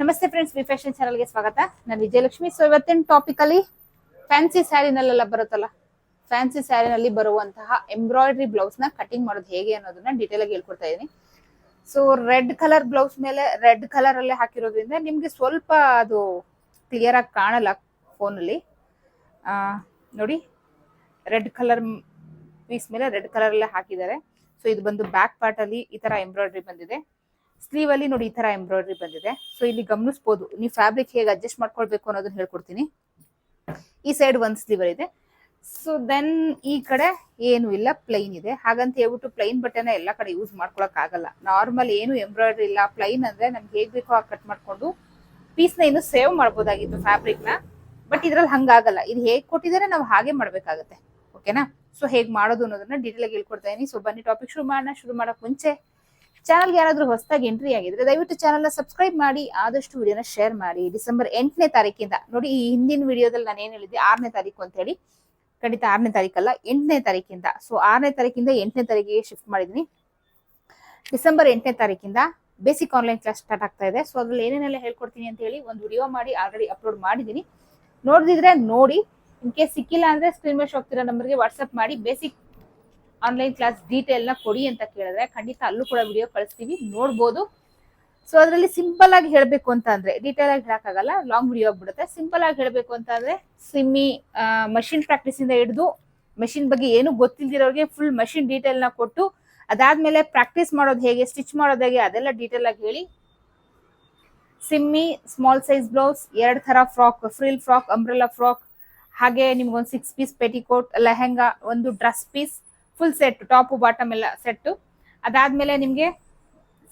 ನಮಸ್ತೆ friends V fashion ಚಾನಲ್ಗೆ ಸ್ವಾಗತ. ನಾನು ವಿಜಯಲಕ್ಷ್ಮಿ. ಸೊ ಇವತ್ತಿನ ಟಾಪಿಕ್ ಅಲ್ಲಿ ಫ್ಯಾನ್ಸಿ ಸ್ಯಾರಿನಲ್ಲೆಲ್ಲ ಬರುತ್ತಲ್ಲ ಫ್ಯಾನ್ಸಿ ಸ್ಯಾರಿನಲ್ಲಿ ಬರುವಂತಹ ಎಂಬ್ರಾಯ್ಡ್ರಿ ಬ್ಲೌಸ್ನ ಕಟಿಂಗ್ ಮಾಡೋದು ಹೇಗೆ ಅನ್ನೋದನ್ನ ಡೀಟೇಲ್ ಆಗಿ ಹೇಳ್ಕೊಡ್ತಾ ಇದೀನಿ. ಸೊ ರೆಡ್ ಕಲರ್ ಬ್ಲೌಸ್ ಮೇಲೆ ರೆಡ್ ಕಲರ್ ಅಲ್ಲೇ ಹಾಕಿರೋದ್ರಿಂದ ನಿಮ್ಗೆ ಸ್ವಲ್ಪ ಅದು ಕ್ಲಿಯರ್ ಆಗಿ ಕಾಣಲ್ಲ ಫೋನಲ್ಲಿ ನೋಡಿ ರೆಡ್ ಕಲರ್ ಪೀಸ್ ಮೇಲೆ ರೆಡ್ ಕಲರ್ ಅಲ್ಲೇ ಹಾಕಿದ್ದಾರೆ. ಸೊ ಇದು ಬಂದು ಬ್ಯಾಕ್ ಪಾರ್ಟ್ ಅಲ್ಲಿ ಈ ತರ ಎಂಬ್ರಾಯ್ಡ್ರಿ ಬಂದಿದೆ. ಸ್ಲೀವ್ ಅಲ್ಲಿ ನೋಡಿ ಈ ತರ ಎಂಬ್ರಾಯ್ಡ್ರಿ ಬಂದಿದೆ. ಸೊ ಇಲ್ಲಿ ಗಮನಿಸಬಹುದು ನೀವು ಫ್ಯಾಬ್ರಿಕ್ ಹೇಗೆ ಅಡ್ಜಸ್ಟ್ ಮಾಡ್ಕೊಳ್ಬೇಕು ಅನ್ನೋದನ್ನ ಹೇಳ್ಕೊಡ್ತೀನಿ. ಈ ಸೈಡ್ ಒಂದ್ ಸ್ಲೀವ್ ಇದೆ. ಸೊ ದೆನ್ ಈ ಕಡೆ ಏನು ಇಲ್ಲ ಪ್ಲೈನ್ ಇದೆ. ಹಾಗಂತ ಹೇಳ್ಬಿಟ್ಟು ಪ್ಲೈನ್ ಬಟ್ಟೆನ ಎಲ್ಲ ಕಡೆ ಯೂಸ್ ಮಾಡ್ಕೊಳಕ್ ಆಗಲ್ಲ. ನಾರ್ಮಲ್ ಏನು ಎಂಬ್ರಾಯ್ಡ್ರಿ ಇಲ್ಲ. ಪ್ಲೈನ್ ಅಂದ್ರೆ ನಮ್ಗೆ ಹೇಗ್ ಬೇಕೋ ಹಾಗೆ ಕಟ್ ಮಾಡ್ಕೊಂಡು ಪೀಸ್ನ ಇನ್ನು ಸೇವ್ ಮಾಡ್ಬೋದಾಗಿತ್ತು ಫ್ಯಾಬ್ರಿಕ್ನ. ಬಟ್ ಇದ್ರಲ್ಲಿ ಹಂಗಾಗಲ್ಲ. ಇದು ಹೇಗ್ ಕೊಟ್ಟಿದ್ದಾರೆ ನಾವು ಹಾಗೆ ಮಾಡ್ಬೇಕಾಗತ್ತೆ. ಓಕೆನಾ ಸೊ ಹೇಗ್ ಮಾಡೋದು ಅನ್ನೋದನ್ನ ಡೀಟೇಲ್ ಆಗಿ ಹೇಳ್ಕೊಡ್ತಾ ಇದೀನಿ. ಸೊ ಬನ್ನಿ ಟಾಪಿಕ್ ಶುರು ಮಾಡೋಣ. ಶುರು ಮಾಡಕ್ ಮುಂಚೆ ಚಾನಲ್ಗೆ ಯಾರಾದ್ರೂ ಹೊಸದಾಗಿ ಎಂಟ್ರಿ ಆಗಿದ್ರೆ ದಯವಿಟ್ಟು ಚಾನಲ್ನ ಸಬ್ಸ್ಕ್ರೈಬ್ ಮಾಡಿ, ಆದಷ್ಟು ವಿಡಿಯೋನ ಶೇರ್ ಮಾಡಿ. ಡಿಸೆಂಬರ್ ಎಂಟನೇ ತಾರೀಕಿಂದ, ನೋಡಿ ಈ ಹಿಂದಿನ ವಿಡಿಯೋದಲ್ಲಿ ನಾನು ಏನ್ ಹೇಳಿದ್ದೆ? ಆರನೇ ತಾರೀಕು ಅಂತ ಹೇಳಿ. ಖಂಡಿತ ಆರನೇ ತಾರೀಕಲ್ಲ, ಎಂಟನೇ ತಾರೀಕಿಂದ. ಸೊ ಆರನೇ ತಾರೀಕಿಂದ ಎಂಟನೇ ತಾರೀಕಿಗೆ ಶಿಫ್ಟ್ ಮಾಡಿದೀನಿ. ಡಿಸೆಂಬರ್ ಎಂಟನೇ ತಾರೀಕಿಂದ ಬೇಸಿಕ್ ಆನ್ಲೈನ್ ಕ್ಲಾಸ್ ಸ್ಟಾರ್ಟ್ ಆಗ್ತಾ ಇದೆ. ಸೊ ಅದ್ರಲ್ಲಿ ಏನೇನೆಲ್ಲ ಹೇಳ್ಕೊಡ್ತೀನಿ ಅಂತ ಹೇಳಿ ಒಂದು ವಿಡಿಯೋ ಮಾಡಿ ಆಲ್ರೆಡಿ ಅಪ್ಲೋಡ್ ಮಾಡಿದೀನಿ. ನೋಡಿದ್ರೆ ನೋಡಿ ಇನ್ ಕೇಸ್ ಸಿಕ್ಕಿಲ್ಲ ಅಂದ್ರೆ ಸ್ಕ್ರೀನ್ ಮೇಲೆ ಹೋಗ್ತಿರೋ ನಂಬರ್ಗೆ ವಾಟ್ಸ್ಆಪ್ ಮಾಡಿ ಬೇಸಿಕ್ ಆನ್ಲೈನ್ ಕ್ಲಾಸ್ ಡೀಟೇಲ್ನ ಕೊಡಿ ಅಂತ ಕೇಳಿದ್ರೆ ಖಂಡಿತ ಅಲ್ಲೂ ಕೂಡ ವಿಡಿಯೋ ಕಳಿಸ್ತೀವಿ, ನೋಡ್ಬೋದು. ಸೊ ಅದರಲ್ಲಿ ಸಿಂಪಲ್ ಆಗಿ ಹೇಳಬೇಕು ಅಂತ ಅಂದ್ರೆ ಡೀಟೇಲ್ ಆಗಿ ಹೇಳಕ್ಕಾಗಲ್ಲ ಲಾಂಗ್ ವಿಡಿಯೋ ಆಗ್ಬಿಡುತ್ತೆ. ಸಿಂಪಲ್ ಆಗಿ ಹೇಳಬೇಕು ಅಂತ ಅಂದ್ರೆ ಸಿಮ್ಮಿ ಮಷಿನ್ ಪ್ರಾಕ್ಟೀಸ್ ಇಂದ ಹಿಡಿದು ಮಷಿನ್ ಬಗ್ಗೆ ಏನು ಗೊತ್ತಿಲ್ದಿರೋರಿಗೆ ಫುಲ್ ಮಷಿನ್ ಡೀಟೇಲ್ನ ಕೊಟ್ಟು, ಅದಾದ್ಮೇಲೆ ಪ್ರಾಕ್ಟೀಸ್ ಮಾಡೋದು ಹೇಗೆ ಸ್ಟಿಚ್ ಮಾಡೋದು ಹೇಗೆ, ಅದೆಲ್ಲ ಡೀಟೇಲ್ ಆಗಿ ಹೇಳಿ. ಸಿಮ್ಮಿ ಸ್ಮಾಲ್ ಸೈಜ್ ಬ್ಲೌಸ್ ಎರಡು ತರ frock frill frock umbrella frock ಹಾಗೆ ನಿಮ್ಗೊಂದು ಸಿಕ್ಸ್ ಪೀಸ್ ಪೆಟಿಕೋಟ್ ಲೆಹೆಂಗಾ ಒಂದು dress piece full set top bottom ಎಲ್ಲ ಸೆಟ್ಟು ಅದಾದ್ಮೇಲೆ ನಿಮ್ಗೆ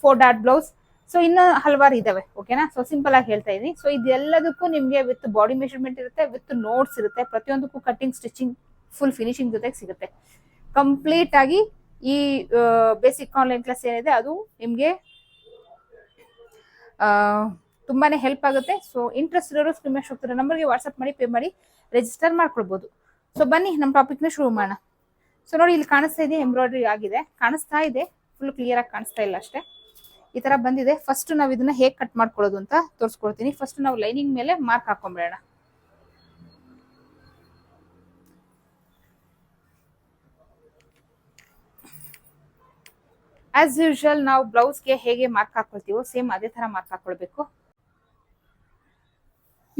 ಫೋರ್ ಡಾಟ್ ಬ್ಲೌಸ್ ಸೊ ಇನ್ನು ಹಲವಾರು ಇದಾವೆ ಓಕೆನಾ ಸೊ ಸಿಂಪಲ್ ಆಗಿ ಹೇಳ್ತಾ ಇದೀನಿ. ಸೊ ಇದೆಲ್ಲದಕ್ಕೂ ನಿಮಗೆ ವಿತ್ ಬಾಡಿ ಮೆಷರ್ಮೆಂಟ್ ಇರುತ್ತೆ ವಿತ್ ನೋಟ್ಸ್ ಇರುತ್ತೆ. ಪ್ರತಿಯೊಂದಕ್ಕೂ ಕಟ್ಟಿಂಗ್ ಸ್ಟಿಚಿಂಗ್ ಫುಲ್ ಫಿನಿಶಿಂಗ್ ಜೊತೆಗೆ ಸಿಗುತ್ತೆ. ಕಂಪ್ಲೀಟ್ ಆಗಿ ಈ ಬೇಸಿಕ್ ಆನ್ಲೈನ್ ಕ್ಲಾಸ್ ಏನಿದೆ, ಅದು ನಿಮ್ಗೆ ತುಂಬಾನೇ ಹೆಲ್ಪ್ ಆಗುತ್ತೆ. ಸೊ ಇಂಟ್ರೆಸ್ಟ್ ಇರೋರು ಸ್ಕ್ರೀನ್ ಹೋಗ್ತಾರೆ ನಂಬರ್ಗೆ ವಾಟ್ಸ್ಆಪ್ ಮಾಡಿ ಪೇ ಮಾಡಿ ರಿಜಿಸ್ಟರ್ ಮಾಡ್ಕೊಳ್ಬಹುದು ಸೊ ಬನ್ನಿ, ನಮ್ಮ ಟಾಪಿಕ್ನ ಶುರು ಮಾಡೋಣ. ಸೊ ನೋಡಿ ಇಲ್ಲಿ ಕಾಣಿಸ್ತಾ ಇದೆ ಎಂಬ್ರಾಯ್ಡ್ರಿ ಆಗಿದೆ. ಕಾಣಿಸ್ತಾ ಇದೆ ಫುಲ್ ಕ್ಲಿಯರ್ ಆಗಿ ಕಾಣಿಸ್ತಾ ಇಲ್ಲ ಅಷ್ಟೇ. ಈ ತರ ಬಂದಿದೆ. ಫಸ್ಟ್ ನಾವು ಇದನ್ನ ಹೇಗೆ ಕಟ್ ಮಾಡ್ಕೊಳ್ಳೋದು ಅಂತ ತೋರಿಸ್ಕೊಡ್ತೀನಿ. ಫಸ್ಟ್ ನಾವು ಲೈನಿಂಗ್ ಮೇಲೆ ಮಾರ್ಕ್ ಹಾಕೊಂಡ್ಬಿಡೋಣ ಆಸ್ ಯೂಶುವಲ್ ನಾವು ಬ್ಲೌಸ್ಗೆ ಹೇಗೆ ಮಾರ್ಕ್ ಹಾಕೊಳ್ತೀವೋ ಸೇಮ್ ಅದೇ ತರ ಮಾರ್ಕ್ ಹಾಕೊಳ್ಬೇಕು.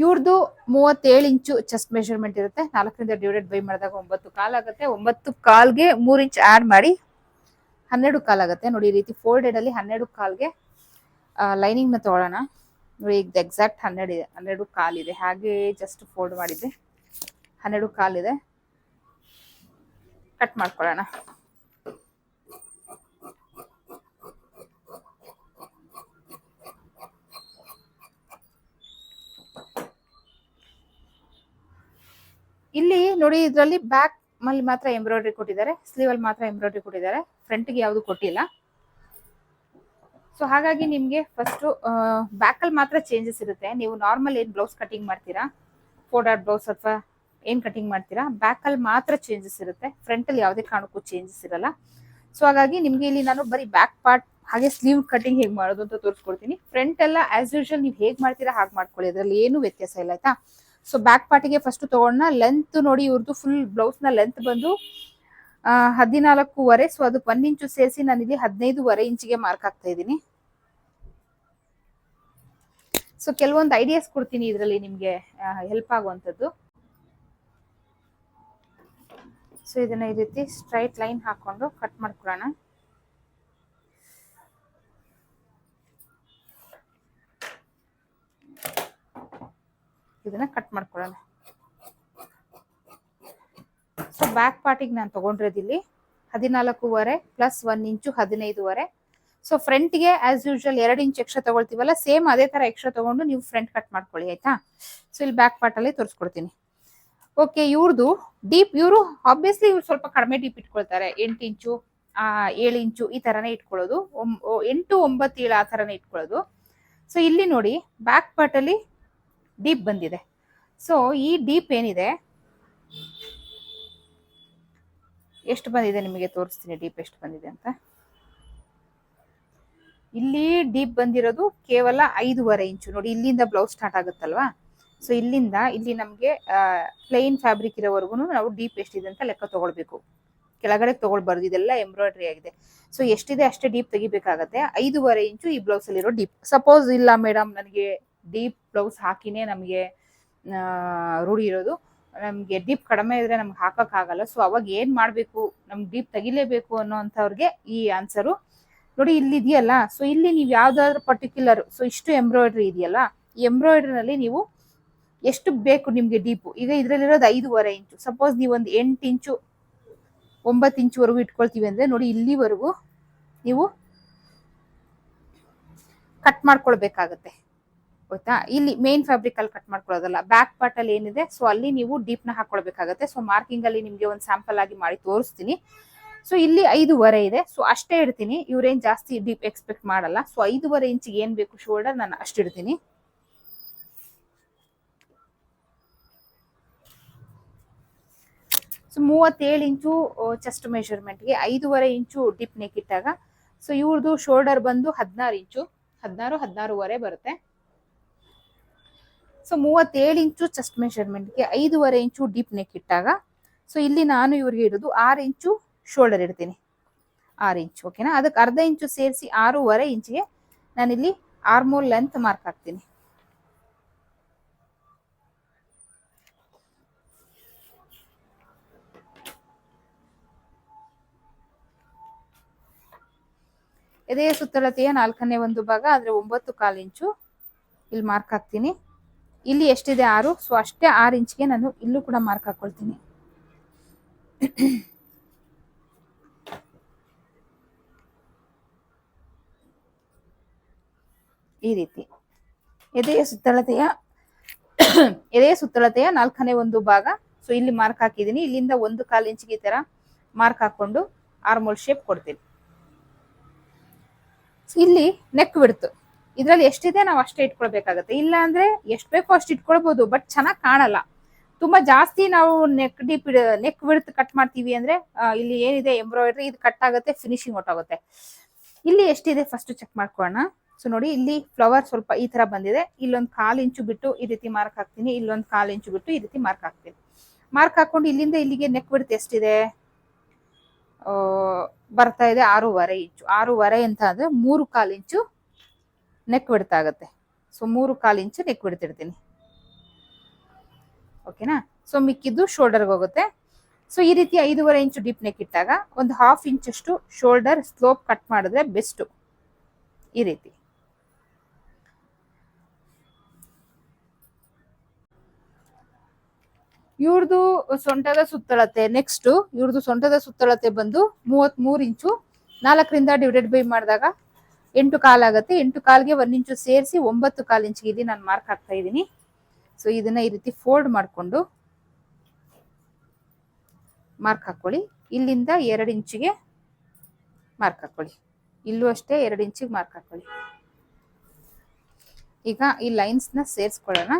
ಇವ್ರದ್ದು ಮೂವತ್ತೇಳು ಇಂಚು ಚೆಸ್ಟ್ ಮೆಷರ್ಮೆಂಟ್ ಇರುತ್ತೆ. ನಾಲ್ಕರಿಂದ ಡಿವೈಡೆಡ್ ಬೈ ಮಾಡಿದಾಗ ಒಂಬತ್ತು ಕಾಲ್ ಆಗುತ್ತೆ. ಒಂಬತ್ತು ಕಾಲ್ಗೆ ಮೂರು ಇಂಚ್ ಆ್ಯಡ್ ಮಾಡಿ ಹನ್ನೆರಡು ಕಾಲ್ ಆಗುತ್ತೆ. ನೋಡಿ, ಈ ರೀತಿ ಫೋಲ್ಡೆಡ್ ಅಲ್ಲಿ ಹನ್ನೆರಡು ಕಾಲ್ಗೆ ಲೈನಿಂಗ್ನ ತಗೊಳ್ಳೋಣ ನೋಡಿ, ಈಗ ಎಕ್ಸಾಕ್ಟ್ ಹನ್ನೆರಡು ಇದೆ. ಹನ್ನೆರಡು ಕಾಲ್ ಇದೆ. ಹಾಗೆ ಜಸ್ಟ್ ಫೋಲ್ಡ್ ಮಾಡಿದ್ದೆ ಹನ್ನೆರಡು ಕಾಲ್ ಇದೆ. ಕಟ್ ಮಾಡ್ಕೊಳ್ಳೋಣ. ಇಲ್ಲಿ ನೋಡಿ ಇದರಲ್ಲಿ ಬ್ಯಾಕ್ ಅಲ್ಲಿ ಮಾತ್ರ ಎಂಬ್ರಾಯ್ಡ್ರಿ ಕೊಟ್ಟಿದ್ದಾರೆ ಸ್ಲೀವ್ ಅಲ್ಲಿ ಮಾತ್ರ ಎಂಬ್ರಾಯ್ಡ್ರಿ ಕೊಟ್ಟಿದ್ದಾರೆ ಫ್ರಂಟ್ಗೆ ಯಾವುದು ಕೊಟ್ಟಿಲ್ಲ. ಸೊ ಹಾಗಾಗಿ ನಿಮ್ಗೆ ಫಸ್ಟ್ ಬ್ಯಾಕ್ ಅಲ್ಲಿ ಮಾತ್ರ ಚೇಂಜಸ್ ಇರುತ್ತೆ. ನೀವು ನಾರ್ಮಲ್ ಏನ್ ಬ್ಲೌಸ್ ಕಟಿಂಗ್ ಮಾಡ್ತೀರಾ ಫೋರ್ ಬ್ಲೌಸ್ ಅಥವಾ ಏನ್ ಕಟಿಂಗ್ ಮಾಡ್ತೀರಾ ಬ್ಯಾಕ್ ಅಲ್ಲಿ ಮಾತ್ರ ಚೇಂಜಸ್ ಇರುತ್ತೆ. ಫ್ರಂಟ್ ಅಲ್ಲಿ ಯಾವುದೇ ಕಾರಣಕ್ಕೂ ಚೇಂಜಸ್ ಇರಲ್ಲ. ಸೊ ಹಾಗಾಗಿ ನಿಮ್ಗೆ ಇಲ್ಲಿ ನಾನು ಬರೀ ಬ್ಯಾಕ್ ಪಾರ್ಟ್ ಹಾಗೆ ಸ್ಲೀವ್ ಕಟಿಂಗ್ ಹೇಗೆ ಮಾಡೋದು ಅಂತ ತೋರಿಸ್ಕೊಡ್ತೀನಿ. ಫ್ರಂಟ್ ಎಲ್ಲ ಆಸ್ ಯೂಶುವಲ್ ನೀವು ಹೇಗೆ ಮಾಡ್ತೀರಾ ಹಾಗೆ ಮಾಡ್ಕೊಳ್ಳಿ. ಅದರಲ್ಲಿ ಏನು ವ್ಯತ್ಯಾಸ ಇಲ್ಲ, ಆಯ್ತಾ? ಸೊ ಬ್ಯಾಕ್ ಪಾರ್ಟಿಗೆ ಫಸ್ಟ್ ತಗೊಂಡ ಲೆಂತ್ ನೋಡಿ ಇವ್ರದ್ದು ಫುಲ್ ಬ್ಲೌಸ್ನ ಲೆಂತ್ ಬಂದು ಹದಿನಾಲ್ಕೂವರೆ. ಸೊ ಅದಕ್ಕೆ ಒಂದ್ ಇಂಚು ಸೇರಿಸಿ ನಾನು ಇಲ್ಲಿ ಹದಿನೈದುವರೆ ಇಂಚಿಗೆ ಮಾರ್ಕ್ ಆಗ್ತಾ ಇದ್ದೀನಿ. ಸೊ ಕೆಲವೊಂದು ಐಡಿಯಾಸ್ ಕೊಡ್ತೀನಿ ಇದರಲ್ಲಿ ನಿಮಗೆ ಹೆಲ್ಪ್ ಆಗುವಂಥದ್ದು. ಸೊ ಇದನ್ನ ಈ ರೀತಿ ಸ್ಟ್ರೈಟ್ ಲೈನ್ ಹಾಕೊಂಡು ಕಟ್ ಮಾಡ್ಕೊಳ್ಳೋಣ. ಇದನ್ನ ಕಟ್ ಮಾಡ್ಕೊಳ್ಳೋಣ. ಸೊ ಬ್ಯಾಕ್ ಪಾರ್ಟಿಗೆ ನಾನು ತಗೊಂಡಿರೋದಿಲ್ಲಿ ಹದಿನಾಲ್ಕೂವರೆ ಪ್ಲಸ್ ಒನ್ ಇಂಚು ಹದಿನೈದುವರೆ. ಸೊ ಫ್ರಂಟ್ಗೆ ಆಸ್ ಯೂಶುವಲ್ ಎರಡು ಇಂಚ್ ಎಕ್ಸ್ಟ್ರಾ ತಗೊಳ್ತೀವಲ್ಲ ಸೇಮ್ ಅದೇ ತರ ಎಕ್ಸ್ಟ್ರಾ ತಗೊಂಡು ನೀವು ಫ್ರಂಟ್ ಕಟ್ ಮಾಡ್ಕೊಳ್ಳಿ, ಆಯ್ತಾ? ಸೊ ಇಲ್ಲಿ ಬ್ಯಾಕ್ ಪಾರ್ಟ್ ಅಲ್ಲಿ ತೋರಿಸ್ಕೊಡ್ತೀನಿ. ಓಕೆ ಇವ್ರದ್ದು ಡೀಪ್ ಇವರು ಆಬ್ವಿಯಸ್ಲಿ ಇವ್ರು ಸ್ವಲ್ಪ ಕಡಿಮೆ ಡೀಪ್ ಇಟ್ಕೊಳ್ತಾರೆ. ಎಂಟು ಇಂಚು ಏಳು ಇಂಚು ಈ ತರನೇ ಇಟ್ಕೊಳ್ಳೋದು. ಎಂಟು, ಒಂಬತ್ತು, ಏಳು ಆ ತರನೇ ಇಟ್ಕೊಳ್ಳೋದು. ಸೊ ಇಲ್ಲಿ ನೋಡಿ ಬ್ಯಾಕ್ ಪಾರ್ಟ್ ಅಲ್ಲಿ ಡೀಪ್ ಬಂದಿದೆ. ಸೊ ಈ ಡೀಪ್ ಏನಿದೆ? ಎಷ್ಟು ಬಂದಿದೆ ನಿಮಗೆ? ತೋರಿಸ್ತೀನಿ ಡೀಪ್ ಎಷ್ಟು ಬಂದಿದೆ ಅಂತ. ಇಲ್ಲಿ ಡೀಪ್ ಬಂದಿರೋದು ಕೇವಲ ಐದೂವರೆ ಇಂಚು. ನೋಡಿ, ಇಲ್ಲಿಂದ ಬ್ಲೌಸ್ ಸ್ಟಾರ್ಟ್ ಆಗುತ್ತಲ್ವಾ? ಸೊ ಇಲ್ಲಿಂದ ಇಲ್ಲಿ ನಮಗೆ ಪ್ಲೈನ್ ಫ್ಯಾಬ್ರಿಕ್ ಇರೋವರೆಗೂ ನಾವು ಡೀಪ್ ಎಷ್ಟಿದೆ ಅಂತ ಲೆಕ್ಕ ತಗೊಳ್ಬೇಕು. ಕೆಳಗಡೆ ತಗೊಳ್ಬಾರ್ದು. ಇದೆಲ್ಲ ಎಂಬ್ರಾಯ್ಡ್ರಿ ಆಗಿದೆ. ಸೊ ಎಷ್ಟಿದೆ ಅಷ್ಟೇ ಡೀಪ್ ತೆಗಿಬೇಕಾಗತ್ತೆ. ಐದೂವರೆ ಇಂಚು ಈ ಬ್ಲೌಸ್ ಅಲ್ಲಿರೋ ಡೀಪ್. ಸಪೋಸ್ ಇಲ್ಲ ಮೇಡಮ್ ನನಗೆ ಡೀಪ್ ಬ್ಲೌಸ್ ಹಾಕಿನೇ ನಮಗೆ ರೂಢಿ ಇರೋದು. ನಮಗೆ ಡೀಪ್ ಕಡಿಮೆ ಇದ್ರೆ ನಮ್ಗೆ ಹಾಕೋಕ್ಕಾಗಲ್ಲ ಸೊ ಅವಾಗ ಏನು ಮಾಡಬೇಕು? ನಮ್ಗೆ ಡೀಪ್ ತೆಗಿಲೇಬೇಕು ಅನ್ನೋ ಅಂಥವ್ರಿಗೆ ಈ ಆನ್ಸರು ನೋಡಿ, ಇಲ್ಲಿ ಇದೆಯಲ್ಲ? ಸೊ ಇಲ್ಲಿ ನೀವು ಯಾವುದಾದ್ರು ಪರ್ಟಿಕ್ಯುಲರ್ ಸೊ ಇಷ್ಟು ಎಂಬ್ರಾಯ್ಡ್ರಿ ಇದೆಯಲ್ಲ? ಈ ಎಂಬ್ರಾಯ್ಡ್ರಿನಲ್ಲಿ ನೀವು ಎಷ್ಟು ಬೇಕು ನಿಮಗೆ ಡೀಪು? ಈಗ ಇದರಲ್ಲಿರೋದು ಐದೂವರೆ ಇಂಚು. ಸಪೋಸ್ ನೀವು ಒಂದು ಎಂಟು ಇಂಚು, ಒಂಬತ್ತು ಇಂಚುವರೆಗೂ ಇಟ್ಕೊಳ್ತೀವಿ ಅಂದರೆ, ನೋಡಿ, ಇಲ್ಲಿವರೆಗೂ ನೀವು ಕಟ್ ಮಾಡ್ಕೊಳ್ಬೇಕಾಗತ್ತೆ. ಗೊತ್ತಾ? ಇಲ್ಲಿ ಮೇನ್ ಫ್ಯಾಬ್ರಿಕ್ ಅಲ್ಲಿ ಕಟ್ ಮಾಡ್ಕೊಳ್ಳೋದಲ್ಲ. ಬ್ಯಾಕ್ ಪಾರ್ಟ್ ಅಲ್ಲಿ ಏನಿದೆ ಸೊ ಅಲ್ಲಿ ನೀವು ಡೀಪ್ನ ಹಾಕೊಳ್ಬೇಕಾಗತ್ತೆ. ಸೊ ಮಾರ್ಕಿಂಗ್ ಅಲ್ಲಿ ನಿಮ್ಗೆ ಒಂದು ಸ್ಯಾಂಪಲ್ ಆಗಿ ಮಾಡಿ ತೋರಿಸ್ತೀನಿ. ಸೊ ಇಲ್ಲಿ ಐದೂವರೆ ಇದೆ. ಸೊ ಅಷ್ಟೇ ಇಡ್ತೀನಿ. ಇವ್ರೇನ್ ಜಾಸ್ತಿ ಡೀಪ್ ಎಕ್ಸ್ಪೆಕ್ಟ್ ಮಾಡಲ್ಲ. ಸೊ ಐದೂವರೆ ಇಂಚಿಗೆ ಏನ್ ಬೇಕು ಶೋಲ್ಡರ್ ನಾನು ಅಷ್ಟು ಇಡ್ತೀನಿ. ಸೊ ಮೂವತ್ತೇಳು ಇಂಚು ಚೆಸ್ಟ್ ಮೆಷರ್ಮೆಂಟ್ಗೆ ಐದೂವರೆ ಇಂಚು ಡಿಪ್ ನೆಕ್ ಇಟ್ಟಾಗ ಸೊ ಇವ್ರದ್ದು ಶೋಲ್ಡರ್ ಬಂದು ಹದಿನಾರು ಇಂಚು. ಹದಿನಾರು, ಹದಿನಾರೂವರೆ ಬರುತ್ತೆ. ಸೊ ಮೂವತ್ತೇಳು ಇಂಚು ಚೆಸ್ಟ್ ಮೆಷರ್ಮೆಂಟ್ಗೆ ಐದೂವರೆ ಇಂಚು ಡೀಪ್ ನೆಕ್ ಇಟ್ಟಾಗ ಸೊ ಇಲ್ಲಿ ನಾನು ಇವ್ರಿಗೆ ಇಡೋದು ಆರು ಇಂಚು ಶೋಲ್ಡರ್ ಇಡ್ತೀನಿ. ಆರು ಇಂಚು ಓಕೆನಾ ಅದಕ್ಕೆ ಅರ್ಧ ಇಂಚು ಸೇರಿಸಿ ಆರೂವರೆ ಇಂಚಿಗೆ ನಾನಿಲ್ಲಿ ಆರ್ಮೋಲ್ ಲೆಂತ್ ಮಾರ್ಕ್ ಹಾಕ್ತೀನಿ. ಎದೆಯ ಸುತ್ತಳತೆಯ ನಾಲ್ಕನೇ ಒಂದು ಭಾಗ, ಆದ್ರೆ ಒಂಬತ್ತು ಕಾಲು ಇಂಚು ಇಲ್ಲಿ ಮಾರ್ಕ್ ಹಾಕ್ತೀನಿ. ಇಲ್ಲಿ ಎಷ್ಟಿದೆ? ಆರು. ಸೊ, ಅಷ್ಟೇ ಆರು ಇಂಚ್ಗೆ ನಾನು ಇಲ್ಲೂ ಕೂಡ ಮಾರ್ಕ್ ಹಾಕೊಳ್ತೀನಿ. ಈ ರೀತಿ. ಎದೆಯ ಸುತ್ತಳತೆಯ ಎದೆಯ ಸುತ್ತಳತೆಯ ನಾಲ್ಕನೇ ಒಂದು ಭಾಗ. ಸೊ, ಇಲ್ಲಿ ಮಾರ್ಕ್ ಹಾಕಿದ್ದೀನಿ. ಇಲ್ಲಿಂದ ಒಂದು ಕಾಲು ಇಂಚಿಗೆ ತರ ಮಾರ್ಕ್ ಹಾಕೊಂಡು ಆರ್ಮೋಲ್ ಶೇಪ್ ಕೊಡ್ತೀನಿ. ಇಲ್ಲಿ ನೆಕ್ ಬಿಡ್ತು ಇದ್ರಲ್ಲಿ ಎಷ್ಟಿದೆ ನಾವು ಅಷ್ಟೇ ಇಟ್ಕೊಳ್ಬೇಕಾಗತ್ತೆ. ಇಲ್ಲ ಅಂದ್ರೆ ಎಷ್ಟು ಬೇಕೋ ಅಷ್ಟು ಇಟ್ಕೊಳ್ಬಹುದು ಬಟ್ ಚೆನ್ನಾಗಿ ಕಾಣಲ್ಲ. ತುಂಬಾ ಜಾಸ್ತಿ ನಾವು neck deep neck width cut ಮಾಡ್ತೀವಿ ಅಂದ್ರೆ ಇಲ್ಲಿ ಏನಿದೆ ಎಂಬ್ರಾಯ್ಡ್ರಿ ಇದು ಕಟ್ ಆಗುತ್ತೆ ಫಿನಿಶಿಂಗ್ ಹೊಟ್ಟೋಗುತ್ತೆ ಇಲ್ಲಿ ಎಷ್ಟಿದೆ ಫಸ್ಟ್ ಚೆಕ್ ಮಾಡ್ಕೊಳ್ಳೋಣ. ಸೊ ನೋಡಿ, ಇಲ್ಲಿ ಫ್ಲವರ್ ಸ್ವಲ್ಪ ಈ ತರ ಬಂದಿದೆ. ಇಲ್ಲೊಂದು ಕಾಲು ಇಂಚು ಬಿಟ್ಟು ಈ ರೀತಿ ಮಾರ್ಕ್ ಹಾಕ್ತೀನಿ. ಇಲ್ಲೊಂದು ಕಾಲು ಇಂಚು ಬಿಟ್ಟು ಈ ರೀತಿ ಮಾರ್ಕ್ ಹಾಕ್ತೀನಿ. ಮಾರ್ಕ್ ಹಾಕೊಂಡು ಇಲ್ಲಿಂದ ಇಲ್ಲಿಗೆ ನೆಕ್ ಬಿಡ್ತು ಎಷ್ಟಿದೆ? ಬರ್ತಾ ಇದೆ ಆರೂವರೆ ಇಂಚು. ಆರೂವರೆ ಅಂತ ಅಂದ್ರೆ ಮೂರು ಕಾಲು ಇಂಚು ನೆಕ್ ಬಿಡ್ತಾಗತ್ತೆ ಸೊ ಮೂರು ಕಾಲು ಇಂಚು ನೆಕ್ ಬಿಡ್ತಿರ್ತೀನಿ ಓಕೆನಾ ಸೊ ಮಿಕ್ಕಿದ್ದು ಶೋಲ್ಡರ್ಗೆ ಹೋಗುತ್ತೆ. ಸೊ ಈ ರೀತಿ ಐದೂವರೆ ಇಂಚು ಡೀಪ್ ನೆಕ್ ಇಟ್ಟಾಗ ಒಂದು ಹಾಫ್ ಇಂಚ್ ಅಷ್ಟು ಶೋಲ್ಡರ್ ಸ್ಲೋಪ್ ಕಟ್ ಮಾಡಿದ್ರೆ ಬೆಸ್ಟು ಈ ರೀತಿ. ಇವ್ರದ್ದು ಸೊಂಟದ ಸುತ್ತಳತೆ ನೆಕ್ಸ್ಟ್ ಇವ್ರದ್ದು ಸೊಂಟದ ಸುತ್ತಳತೆ ಬಂದು ಮೂವತ್ತ್ ಮೂರು ಇಂಚು ನಾಲ್ಕರಿಂದ ಡಿವೈಡೆಡ್ ಬೈ ಮಾಡಿದಾಗ ಎಂಟು ಕಾಲಾಗುತ್ತೆ ಎಂಟು ಕಾಲ್ಗೆ ಒಂದ್ ಇಂಚು ಸೇರಿಸಿ ಒಂಬತ್ತು ಕಾಲು ಇಂಚಿಗೆ ಇಲ್ಲಿ ನಾನು ಮಾರ್ಕ್ ಹಾಕ್ತಾ ಇದ್ದೀನಿ. ಸೊ ಇದನ್ನ ಈ ರೀತಿ ಫೋಲ್ಡ್ ಮಾಡಿಕೊಂಡು ಮಾರ್ಕ್ ಹಾಕೊಳ್ಳಿ. ಇಲ್ಲಿಂದ ಎರಡು ಇಂಚಿಗೆ ಮಾರ್ಕ್ ಹಾಕೊಳ್ಳಿ. ಇಲ್ಲೂ ಅಷ್ಟೇ ಎರಡು ಇಂಚಿಗೆ ಮಾರ್ಕ್ ಹಾಕೊಳ್ಳಿ. ಈಗ ಈ ಲೈನ್ಸ್ನ ಸೇರಿಸ್ಕೊಳ್ಳೋಣ.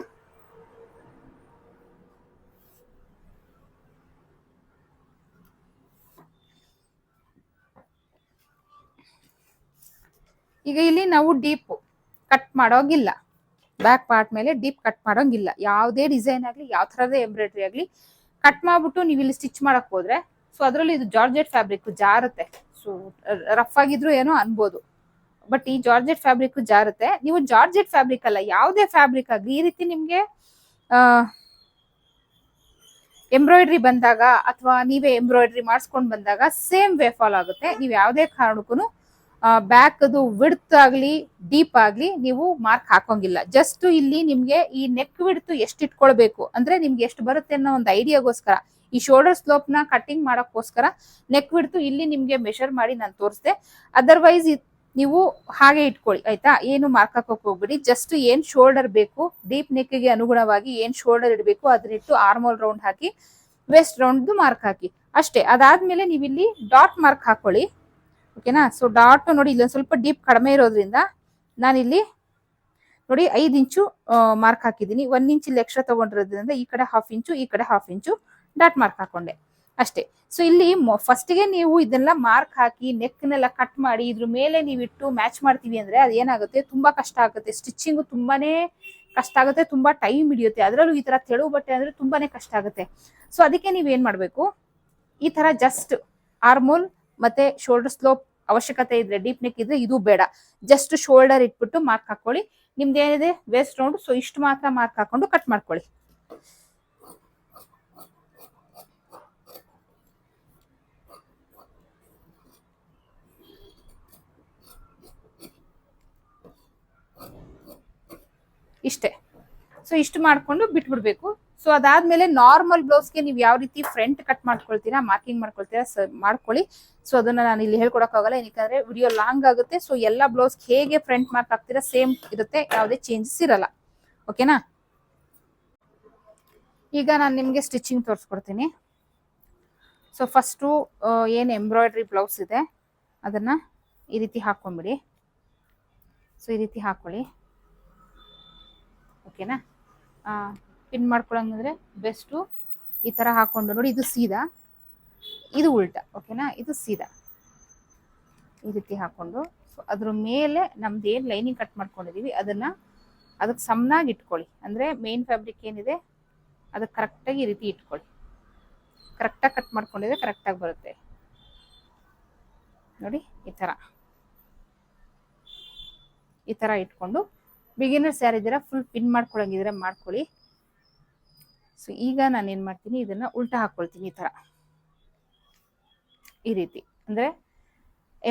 ಈಗ ಇಲ್ಲಿ ನಾವು ಡೀಪ್ ಕಟ್ ಮಾಡೋಂಗಿಲ್ಲ. ಬ್ಯಾಕ್ ಪಾರ್ಟ್ ಮೇಲೆ ಡೀಪ್ ಕಟ್ ಮಾಡೋಂಗಿಲ್ಲ. ಯಾವುದೇ ಡಿಸೈನ್ ಆಗಲಿ, ಯಾವ ಥರದ ಎಂಬ್ರಾಯ್ಡ್ರಿ ಆಗಲಿ ಕಟ್ ಮಾಡ್ಬಿಟ್ಟು ನೀವು ಇಲ್ಲಿ ಸ್ಟಿಚ್ ಮಾಡಕ್ ಹೋದ್ರೆ ಸೊ ಅದರಲ್ಲಿ ಇದು ಜಾರ್ಜೆಟ್ ಫ್ಯಾಬ್ರಿಕ್ ಜಾರುತ್ತೆ. ಸೊ ರಫ್ ಆಗಿದ್ರು ಏನೋ ಅನ್ಬೋದು. ಬಟ್ ಈ ಜಾರ್ಜೆಟ್ ಫ್ಯಾಬ್ರಿಕ್ ಜಾರುತ್ತೆ. ನೀವು ಜಾರ್ಜೆಟ್ ಫ್ಯಾಬ್ರಿಕ್ ಅಲ್ಲ, ಯಾವುದೇ ಫ್ಯಾಬ್ರಿಕ್ ಆಗಲಿ, ಈ ರೀತಿ ನಿಮ್ಗೆ ಎಂಬ್ರಾಯ್ಡ್ರಿ ಬಂದಾಗ ಅಥವಾ ನೀವೇ ಎಂಬ್ರಾಯ್ಡ್ರಿ ಮಾಡಿಸ್ಕೊಂಡು ಬಂದಾಗ ಸೇಮ್ ವೇ ಫಾಲ್ ಆಗುತ್ತೆ. ನೀವು ಯಾವುದೇ ಕಾರಣಕ್ಕೂ ಬ್ಯಾಕ್ ಅದು ವಿಡ್ತ್ ಆಗ್ಲಿ ಡೀಪ್ ಆಗ್ಲಿ ನೀವು ಮಾರ್ಕ್ ಹಾಕೋಂಗಿಲ್ಲ. ಜಸ್ಟ್ ಇಲ್ಲಿ ನಿಮ್ಗೆ ಈ ನೆಕ್ ವಿಡ್ತು ಎಷ್ಟು ಇಟ್ಕೊಳ್ಬೇಕು? ಅಂದ್ರೆ ನಿಮ್ಗೆ ಎಷ್ಟು ಬರುತ್ತೆ ಅನ್ನೋ ಒಂದು ಐಡಿಯಾಗೋಸ್ಕರ ಈ ಶೋಲ್ಡರ್ ಸ್ಲೋಪ್ನ ಕಟ್ಟಿಂಗ್ ಮಾಡೋಕ್ಕೋಸ್ಕರ ನೆಕ್ ವಿಡ್ತು ಇಲ್ಲಿ ನಿಮ್ಗೆ ಮೆಷರ್ ಮಾಡಿ ನಾನು ತೋರಿಸ್ದೆ. ಅದರ್ವೈಸ್ ನೀವು ಹಾಗೆ ಇಟ್ಕೊಳ್ಳಿ, ಆಯ್ತಾ? ಏನು ಮಾರ್ಕ್ ಹಾಕೋಕ್ ಹೋಗ್ಬಿಡಿ. ಜಸ್ಟ್ ಏನ್ ಶೋಲ್ಡರ್ ಬೇಕು ಡೀಪ್ ನೆಕ್ಗೆ ಅನುಗುಣವಾಗಿ ಏನ್ ಶೋಲ್ಡರ್ ಇಡಬೇಕು ಅದನ್ನಿಟ್ಟು ಆರ್ಮೋಲ್ ರೌಂಡ್ ಹಾಕಿ ವೆಸ್ಟ್ ರೌಂಡ್ ಮಾರ್ಕ್ ಹಾಕಿ. ಅಷ್ಟೇ. ಅದಾದ್ಮೇಲೆ ನೀವಿಲ್ಲಿ ಡಾಟ್ ಮಾರ್ಕ್ ಹಾಕೊಳ್ಳಿ. ಓಕೆನಾ ಸೊ ಡಾಟು ನೋಡಿ ಇಲ್ಲೊಂದು ಸ್ವಲ್ಪ ಡೀಪ್ ಕಡಿಮೆ ಇರೋದ್ರಿಂದ ನಾನಿಲ್ಲಿ ನೋಡಿ ಐದು ಇಂಚು ಮಾರ್ಕ್ ಹಾಕಿದ್ದೀನಿ. ಒಂದು ಇಂಚ್ ಇಲ್ಲಿ ಎಕ್ಸ್ಟ್ರಾ ತೊಗೊಂಡಿರೋದ್ರಿಂದ ಈ ಕಡೆ ಹಾಫ್ ಇಂಚು, ಈ ಕಡೆ ಹಾಫ್ ಇಂಚು ಡಾಟ್ ಮಾರ್ಕ್ ಹಾಕೊಂಡೆ. ಅಷ್ಟೇ. ಸೊ ಇಲ್ಲಿ ಫಸ್ಟ್ಗೆ ನೀವು ಇದನ್ನೆಲ್ಲ ಮಾರ್ಕ್ ಹಾಕಿ ನೆಕ್ನೆಲ್ಲ ಕಟ್ ಮಾಡಿ ಇದ್ರ ಮೇಲೆ ನೀವು ಇಟ್ಟು ಮ್ಯಾಚ್ ಮಾಡ್ತೀವಿ ಅಂದ್ರೆ ಅದೇನಾಗುತ್ತೆ ತುಂಬಾ ಕಷ್ಟ ಆಗುತ್ತೆ. ಸ್ಟಿಚಿಂಗು ತುಂಬಾನೇ ಕಷ್ಟ ಆಗುತ್ತೆ. ತುಂಬಾ ಟೈಮ್ ಹಿಡಿಯುತ್ತೆ. ಅದರಲ್ಲೂ ಈ ತರ ತೆಳು ಬಟ್ಟೆ ಅಂದ್ರೆ ತುಂಬಾನೇ ಕಷ್ಟ ಆಗುತ್ತೆ. ಸೊ ಅದಕ್ಕೆ ನೀವೇನು ಮಾಡಬೇಕು? ಈ ತರ ಜಸ್ಟ್ ಆರ್ಮೋಲ್ ಮತ್ತೆ ಶೋಲ್ಡರ್ ಸ್ಲೋಪ್ ಅವಶ್ಯಕತೆ ಇದ್ರೆ ಡೀಪ್ ನೆಕ್ ಇದ್ರೆ ಇದು ಬೇಡ. ಜಸ್ಟ್ ಶೋಲ್ಡರ್ ಇಟ್ಬಿಟ್ಟು ಮಾರ್ಕ್ ಹಾಕೊಳ್ಳಿ. ನಿಮ್ದು ಏನಿದೆ? ವೇಸ್ಟ್ ರೌಂಡ್ ಸೊ ಇಷ್ಟು ಮಾತ್ರ ಮಾರ್ಕ್ ಹಾಕೊಂಡು ಕಟ್ ಮಾಡ್ಕೊಳ್ಳಿ. ಇಷ್ಟೇ. ಸೊ ಇಷ್ಟು ಮಾಡ್ಕೊಂಡು ಬಿಟ್ಬಿಡ್ಬೇಕು. ಸೊ ಅದಾದ್ಮೇಲೆ ನಾರ್ಮಲ್ ಬ್ಲೌಸ್ಗೆ ನೀವು ಯಾವ ರೀತಿ ಫ್ರಂಟ್ ಕಟ್ ಮಾಡ್ಕೊಳ್ತೀರಾ ಮಾರ್ಕಿಂಗ್ ಮಾಡ್ಕೊಳ್ತೀರಾ ಮಾಡ್ಕೊಳ್ಳಿ. ಸೊ ಅದನ್ನ ನಾನು ಇಲ್ಲಿ ಹೇಳ್ಕೊಡಕ್ ಆಗಲ್ಲ ಏನಕ್ಕೆ ವಿಡಿಯೋ ಲಾಂಗ್ ಆಗುತ್ತೆ. ಸೊ ಎಲ್ಲ ಬ್ಲೌಸ್ ಹೇಗೆ ಫ್ರಂಟ್ ಮಾರ್ಕ್ ಹಾಕ್ತೀರಾ ಸೇಮ್ ಇರುತ್ತೆ, ಯಾವುದೇ ಚೇಂಜಸ್ ಇರಲ್ಲ. ಓಕೆನಾ ಈಗ ನಾನು ನಿಮಗೆ ಸ್ಟಿಚಿಂಗ್ ತೋರಿಸ್ಕೊಡ್ತೀನಿ. ಸೊ ಫಸ್ಟು ಏನು ಎಂಬ್ರಾಯ್ಡ್ರಿ ಬ್ಲೌಸ್ ಇದೆ, ಅದನ್ನ ಈ ರೀತಿ ಹಾಕ್ಕೊಂಬಿಡಿ. ಸೊ ಈ ರೀತಿ ಹಾಕೊಳ್ಳಿ ಓಕೆನಾ ಪಿನ್ ಮಾಡ್ಕೊಳಂಗಂದ್ರೆ ಬೆಸ್ಟು ಈ ಥರ ಹಾಕೊಂಡು. ನೋಡಿ, ಇದು ಸೀದಾ. ಇದು ಉಲ್ಟಾ ಓಕೆನಾ ಇದು ಸೀದಾ. ಈ ರೀತಿ ಹಾಕೊಂಡು. ಸೊ ಅದ್ರ ಮೇಲೆ ನಮ್ದು ಏನು ಲೈನಿಂಗ್ ಕಟ್ ಮಾಡ್ಕೊಂಡಿದೀವಿ, ಅದನ್ನ ಅದಕ್ಕೆ ಸಮನಾಗಿ ಇಟ್ಕೊಳ್ಳಿ. ಅಂದರೆ ಮೇನ್ ಫ್ಯಾಬ್ರಿಕ್ ಏನಿದೆ ಅದಕ್ಕೆ ಕರೆಕ್ಟಾಗಿ ಈ ರೀತಿ ಇಟ್ಕೊಳ್ಳಿ. ಕರೆಕ್ಟಾಗಿ ಕಟ್ ಮಾಡ್ಕೊಂಡಿದ್ರೆ ಕರೆಕ್ಟಾಗಿ ಬರುತ್ತೆ. ನೋಡಿ, ಈ ಥರ ಈ ಥರ ಇಟ್ಕೊಂಡು ಬಿಗಿನರ್ಸ್ ಯಾರಿದ್ದೀರಾ ಫುಲ್ ಪಿನ್ ಮಾಡ್ಕೊಳಂಗಿದ್ರೆ ಮಾಡ್ಕೊಳ್ಳಿ. ಸೊ ಈಗ ನಾನು ಏನು ಮಾಡ್ತೀನಿ, ಇದನ್ನ ಉಲ್ಟಾ ಹಾಕ್ಕೊಳ್ತೀನಿ ಈ ಥರ. ಈ ರೀತಿ. ಅಂದರೆ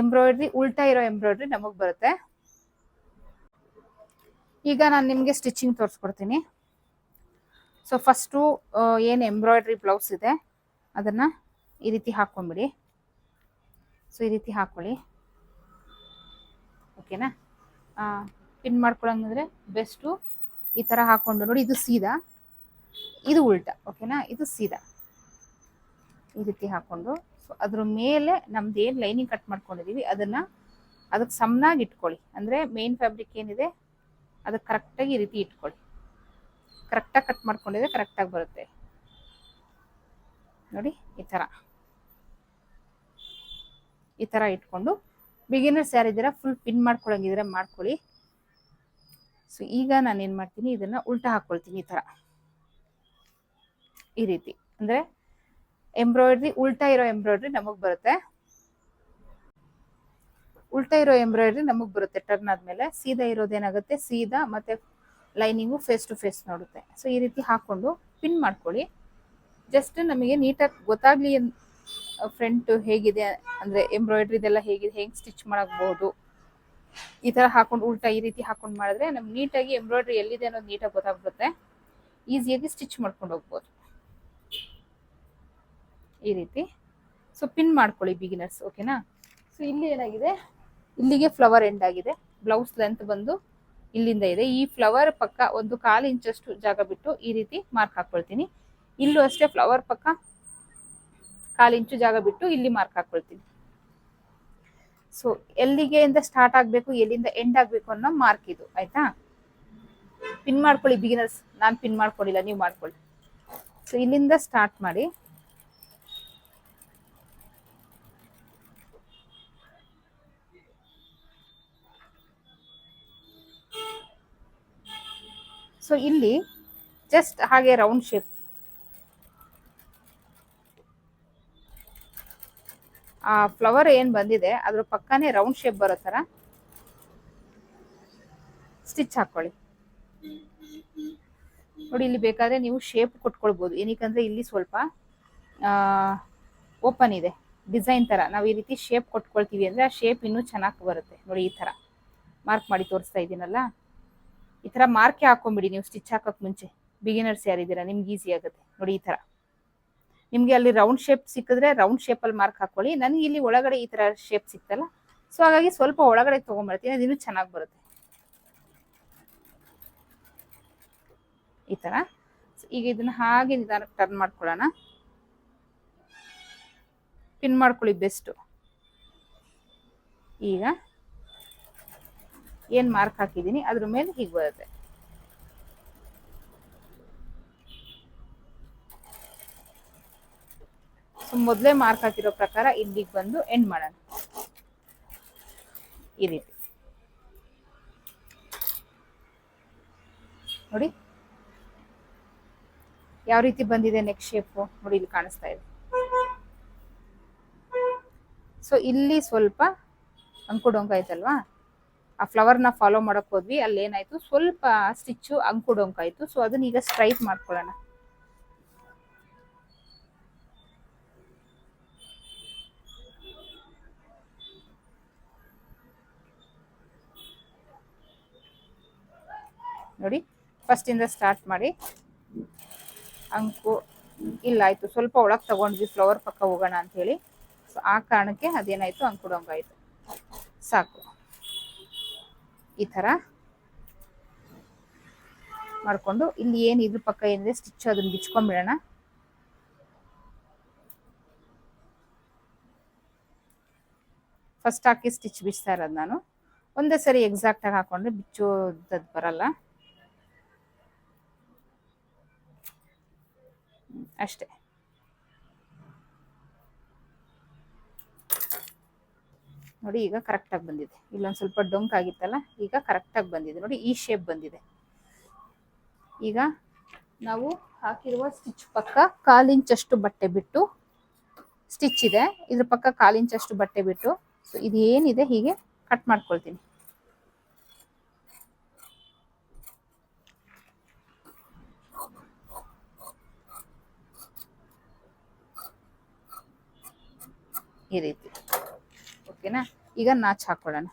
ಎಂಬ್ರಾಯ್ಡ್ರಿ ಉಲ್ಟಾ ಇರೋ ಎಂಬ್ರಾಯ್ಡ್ರಿ ನಮಗೆ ಬರುತ್ತೆ. ಈಗ ನಾನು ನಿಮಗೆ ಸ್ಟಿಚಿಂಗ್ ತೋರಿಸ್ಕೊಡ್ತೀನಿ. ಸೊ ಫಸ್ಟು ಏನು ಎಂಬ್ರಾಯ್ಡ್ರಿ ಬ್ಲೌಸ್ ಇದೆ, ಅದನ್ನು ಈ ರೀತಿ ಹಾಕ್ಕೊಂಬಿಡಿ ಸೊ ಈ ರೀತಿ ಹಾಕೊಳ್ಳಿ. ಓಕೆನಾ ಪಿನ್ ಮಾಡ್ಕೊಳಂಗಂದ್ರೆ ಬೆಸ್ಟು ಈ ಥರ ಹಾಕ್ಕೊಂಡು ನೋಡಿ, ಇದು ಸೀದಾ. ಇದು ಉಲ್ಟಾ ಓಕೆನಾ ಇದು ಸೀದಾ. ಈ ರೀತಿ ಹಾಕೊಂಡು ಸೊ ಅದ್ರ ಮೇಲೆ ನಮ್ದು ಏನು ಲೈನಿಂಗ್ ಕಟ್ ಮಾಡ್ಕೊಂಡಿದೀವಿ, ಅದನ್ನ ಅದಕ್ಕೆ ಸಮನಾಗಿ ಇಟ್ಕೊಳ್ಳಿ. ಅಂದರೆ ಮೇನ್ ಫ್ಯಾಬ್ರಿಕ್ ಏನಿದೆ ಅದಕ್ಕೆ ಕರೆಕ್ಟಾಗಿ ಈ ರೀತಿ ಇಟ್ಕೊಳ್ಳಿ. ಕರೆಕ್ಟಾಗಿ ಕಟ್ ಮಾಡ್ಕೊಂಡಿದ್ರೆ ಕರೆಕ್ಟಾಗಿ ಬರುತ್ತೆ. ನೋಡಿ, ಈ ಥರ ಈ ಥರ ಇಟ್ಕೊಂಡು ಬಿಗಿನರ್ಸ್ ಯಾರಿದ್ದೀರಾ ಫುಲ್ ಪಿನ್ ಮಾಡ್ಕೊಳಂಗಿದ್ರೆ ಮಾಡ್ಕೊಳ್ಳಿ. ಸೊ ಈಗ ನಾನು ಏನು ಮಾಡ್ತೀನಿ, ಇದನ್ನ ಉಲ್ಟಾ ಹಾಕ್ಕೊಳ್ತೀನಿ ಈ ಥರ ಈ ರೀತಿ. ಅಂದ್ರೆ ಎಂಬ್ರಾಯ್ಡ್ರಿ ಉಲ್ಟಾ ಇರೋ ಎಂಬ್ರಾಯ್ಡ್ರಿ ನಮಗ್ ಬರುತ್ತೆ. ಉಲ್ಟಾ ಇರೋ ಎಂಬ್ರಾಯ್ಡ್ರಿ ನಮಗ್ ಬರುತ್ತೆ ಟರ್ನ್ ಆದ್ಮೇಲೆ. ಸೀದಾ ಇರೋದೇನಾಗುತ್ತೆ? ಸೀದಾ ಮತ್ತೆ ಲೈನಿಂಗು ಫೇಸ್ ಟು ಫೇಸ್ ನೋಡುತ್ತೆ. ಸೊ ಈ ರೀತಿ ಹಾಕೊಂಡು ಪಿನ್ ಮಾಡ್ಕೊಳ್ಳಿ. ಜಸ್ಟ್ ನಮಗೆ ನೀಟಾಗಿ ಗೊತ್ತಾಗ್ಲಿ ಫ್ರಂಟ್ ಹೇಗಿದೆ, ಅಂದ್ರೆ ಎಂಬ್ರಾಯ್ಡ್ರಿದೆಲ್ಲ ಹೇಗಿದೆ, ಹೆಂಗೆ ಸ್ಟಿಚ್ ಮಾಡಬಹುದು ಈ ತರ ಹಾಕೊಂಡು ಉಲ್ಟಾ ಈ ರೀತಿ ಹಾಕೊಂಡು ಮಾಡಿದ್ರೆ ನಮ್ಗೆ ನೀಟಾಗಿ ಎಂಬ್ರಾಯ್ಡ್ರಿ ಎಲ್ಲಿದೆ ಅನ್ನೋದು ನೀಟಾಗಿ ಗೊತ್ತಾಗ್ಬಿಡುತ್ತೆ. ಈಸಿಯಾಗಿ ಸ್ಟಿಚ್ ಮಾಡ್ಕೊಂಡು ಹೋಗ್ಬೋದು. ಈ ರೀತಿ. ಸೊ ಪಿನ್ ಮಾಡ್ಕೊಳ್ಳಿ ಬಿಗಿನರ್ಸ್ ಓಕೆನಾ ಸೊ ಇಲ್ಲಿ ಏನಾಗಿದೆ? ಇಲ್ಲಿಗೆ ಫ್ಲವರ್ ಎಂಡ್ ಆಗಿದೆ. ಬ್ಲೌಸ್ ಲೆಂತ್ ಬಂದು ಇಲ್ಲಿಂದ ಇದೆ. ಈ ಫ್ಲವರ್ ಪಕ್ಕ ಒಂದು ಕಾಲು ಇಂಚಷ್ಟು ಜಾಗ ಬಿಟ್ಟು ಈ ರೀತಿ ಮಾರ್ಕ್ ಹಾಕ್ಕೊಳ್ತೀನಿ. ಇಲ್ಲೂ ಅಷ್ಟೇ ಫ್ಲವರ್ ಪಕ್ಕ ಕಾಲು ಇಂಚು ಜಾಗ ಬಿಟ್ಟು ಇಲ್ಲಿ ಮಾರ್ಕ್ ಹಾಕ್ಕೊಳ್ತೀನಿ. ಸೊ ಎಲ್ಲಿಗೆ ಇಂದ ಸ್ಟಾರ್ಟ್ ಆಗಬೇಕು, ಎಲ್ಲಿಂದ ಎಂಡ್ ಆಗಬೇಕು ಅನ್ನೋ ಮಾರ್ಕ್ ಇದು, ಆಯ್ತಾ? ಪಿನ್ ಮಾಡ್ಕೊಳ್ಳಿ ಬಿಗಿನರ್ಸ್ ನಾನು ಪಿನ್ ಮಾಡ್ಕೊಳ್ಳಿಲ್ಲ ನೀವು ಮಾಡ್ಕೊಳ್ಳಿ. ಸೊ ಇಲ್ಲಿಂದ ಸ್ಟಾರ್ಟ್ ಮಾಡಿ. ಸೊ ಇಲ್ಲಿ ಜಸ್ಟ್ ಹಾಗೆ ರೌಂಡ್ ಶೇಪ್ ಆ ಫ್ಲವರ್ ಏನು ಬಂದಿದೆ, ಅದ್ರ ಪಕ್ಕನೇ ರೌಂಡ್ ಶೇಪ್ ಬರೋ ಥರ ಸ್ಟಿಚ್ ಹಾಕೊಳ್ಳಿ. ನೋಡಿ, ಇಲ್ಲಿ ಬೇಕಾದ್ರೆ ನೀವು ಶೇಪ್ ಕೊಟ್ಕೊಳ್ಬಹುದು ಏನಕ್ಕೆ ಇಲ್ಲಿ ಸ್ವಲ್ಪ ಓಪನ್ ಇದೆ. ಡಿಸೈನ್ ತರ ನಾವು ಈ ರೀತಿ ಶೇಪ್ ಕೊಟ್ಕೊಳ್ತೀವಿ ಅಂದ್ರೆ ಆ ಶೇಪ್ ಇನ್ನೂ ಚೆನ್ನಾಗಿ ಬರುತ್ತೆ. ನೋಡಿ, ಈ ತರ ಮಾರ್ಕ್ ಮಾಡಿ ತೋರಿಸ್ತಾ ಇದ್ದೀನಲ್ಲ? ಈ ತರ ಮಾರ್ಕೆ ಹಾಕೊಂಡ್ಬಿಡಿ, ನೀವು ಸ್ಟಿಚ್ ಹಾಕಕ್ ಮುಂಚೆ. ಬಿಗಿನರ್ಸ್ ಯಾರಿದ್ದೀರಾ ನಿಮ್ಗೆ ಈಸಿ ಆಗುತ್ತೆ. ನೋಡಿ ಈ ತರ. ನಿಮ್ಗೆ ಅಲ್ಲಿ ರೌಂಡ್ ಶೇಪ್ ಸಿಕ್ಕಿದ್ರೆ ರೌಂಡ್ ಶೇಪ್ ಅಲ್ಲಿ ಮಾರ್ಕ್ ಹಾಕೊಳ್ಳಿ. ನನಗೆ ಇಲ್ಲಿ ಒಳಗಡೆ ಈ ತರ ಶೇಪ್ ಸಿಕ್ತಲ್ಲ. ಸೊ ಹಾಗಾಗಿ ಸ್ವಲ್ಪ ಒಳಗಡೆ ತಗೊಂಡ್ಬರ್ತೀನಿ ಅದು ಚೆನ್ನಾಗಿ ಬರುತ್ತೆ. ಈ ತರ. ಈಗ ಇದನ್ನ ಹಾಗೆ ನಿಧಾನಕ್ಕೆ ಟರ್ನ್ ಮಾಡ್ಕೊಳ್ಳೋಣ. ಪಿನ್ ಮಾಡ್ಕೊಳ್ಳಿ ಬೆಸ್ಟ್ ಈಗ ಏನ್ ಮಾರ್ಕ್ ಹಾಕಿದೀನಿ, ಅದ್ರ ಮೇಲೆ ಹೀಗೆ ಬರುತ್ತೆ. ಸೊ ಮೊದಲೇ ಮಾರ್ಕ್ ಹಾಕಿರೋ ಪ್ರಕಾರ ಇಲ್ಲಿಗೆ ಬಂದು ಎಂಡ್ ಮಾಡೋಣ. ಈ ರೀತಿ. ನೋಡಿ. ಯಾವ ರೀತಿ ಬಂದಿದೆ ನೆಕ್ ಶೇಪ್ ನೋಡಿ, ಇಲ್ಲಿ ಕಾಣಿಸ್ತಾ ಇದೆ. ಸೊ ಇಲ್ಲಿ ಸ್ವಲ್ಪ ಅಂಕುಡೊಂಕ ಆಯ್ತಲ್ವಾ ಆ ಫ್ಲವರ್ನ ಫಾಲೋ ಮಾಡಕ್ ಹೋದ್ವಿ. ಅಲ್ಲಿ ಏನಾಯ್ತು? ಸ್ವಲ್ಪ ಸ್ಟಿಚ್ಚು ಅಂಕುಡೋಂಕ ಆಯ್ತು ಸೊ ಅದನ್ನ ಈಗ ಸ್ಟ್ರೈಟ್ ಮಾಡ್ಕೊಳ್ಳೋಣ. ನೋಡಿ ಫಸ್ಟ್ ಇಂದ ಸ್ಟಾರ್ಟ್ ಮಾಡಿ. ಅಂಕು ಇಲ್ಲ, ಆಯಿತು. ಸ್ವಲ್ಪ ಒಳಗೆ ತಗೊಂಡ್ವಿ. ಫ್ಲವರ್ ಪಕ್ಕ ಹೋಗೋಣ ಅಂತ ಹೇಳಿ. ಸೊ ಆ ಕಾರಣಕ್ಕೆ ಅದೇನಾಯ್ತು? ಅಂಕುಡೊಂಗಾಯಿತು ಸಾಕು. ಈ ಥರ ಮಾಡ್ಕೊಂಡು ಇಲ್ಲಿ ಏನು ಇದ್ರ ಪಕ್ಕ ಏನಿದೆ ಸ್ಟಿಚ್ ಅದನ್ನ ಬಿಚ್ಕೊಂಡ್ಬಿಡೋಣ ಫಸ್ಟ್ ಹಾಕಿ ಸ್ಟಿಚ್ ಬಿಚ್ತಾ ಇರೋದು ನಾನು. ಒಂದೇ ಸರಿ ಎಕ್ಸಾಕ್ಟ್ ಆಗಿ ಹಾಕೊಂಡ್ರೆ ಬಿಚ್ಚೋದದ್ದು ಬರಲ್ಲ. ಅಷ್ಟೇ. ನೋಡಿ ಈಗ ಕರೆಕ್ಟಾಗಿ ಬಂದಿದೆ. ಇಲ್ಲೊಂದು ಸ್ವಲ್ಪ ಡೊಂಕ್ ಆಗಿತ್ತಲ್ಲ, ಈಗ ಕರೆಕ್ಟಾಗಿ ಬಂದಿದೆ. ನೋಡಿ ಈ ಶೇಪ್ ಬಂದಿದೆ. ಈಗ ನಾವು ಹಾಕಿರುವ ಸ್ಟಿಚ್ ಪಕ್ಕ ಕಾಲು ಇಂಚಷ್ಟು ಬಟ್ಟೆ ಬಿಟ್ಟು ಸ್ಟಿಚ್ ಇದೆ. ಇದ್ರ ಪಕ್ಕ ಕಾಲು ಇಂಚಷ್ಟು ಬಟ್ಟೆ ಬಿಟ್ಟು ಸೊ ಇದು ಏನಿದೆ ಹೀಗೆ ಕಟ್ ಮಾಡ್ಕೊಳ್ತೀನಿ. ಈ ರೀತಿ. ಓಕೆನಾ? ಈಗ ನಾಚ್ ಹಾಕೊಳ್ಳೋಣ.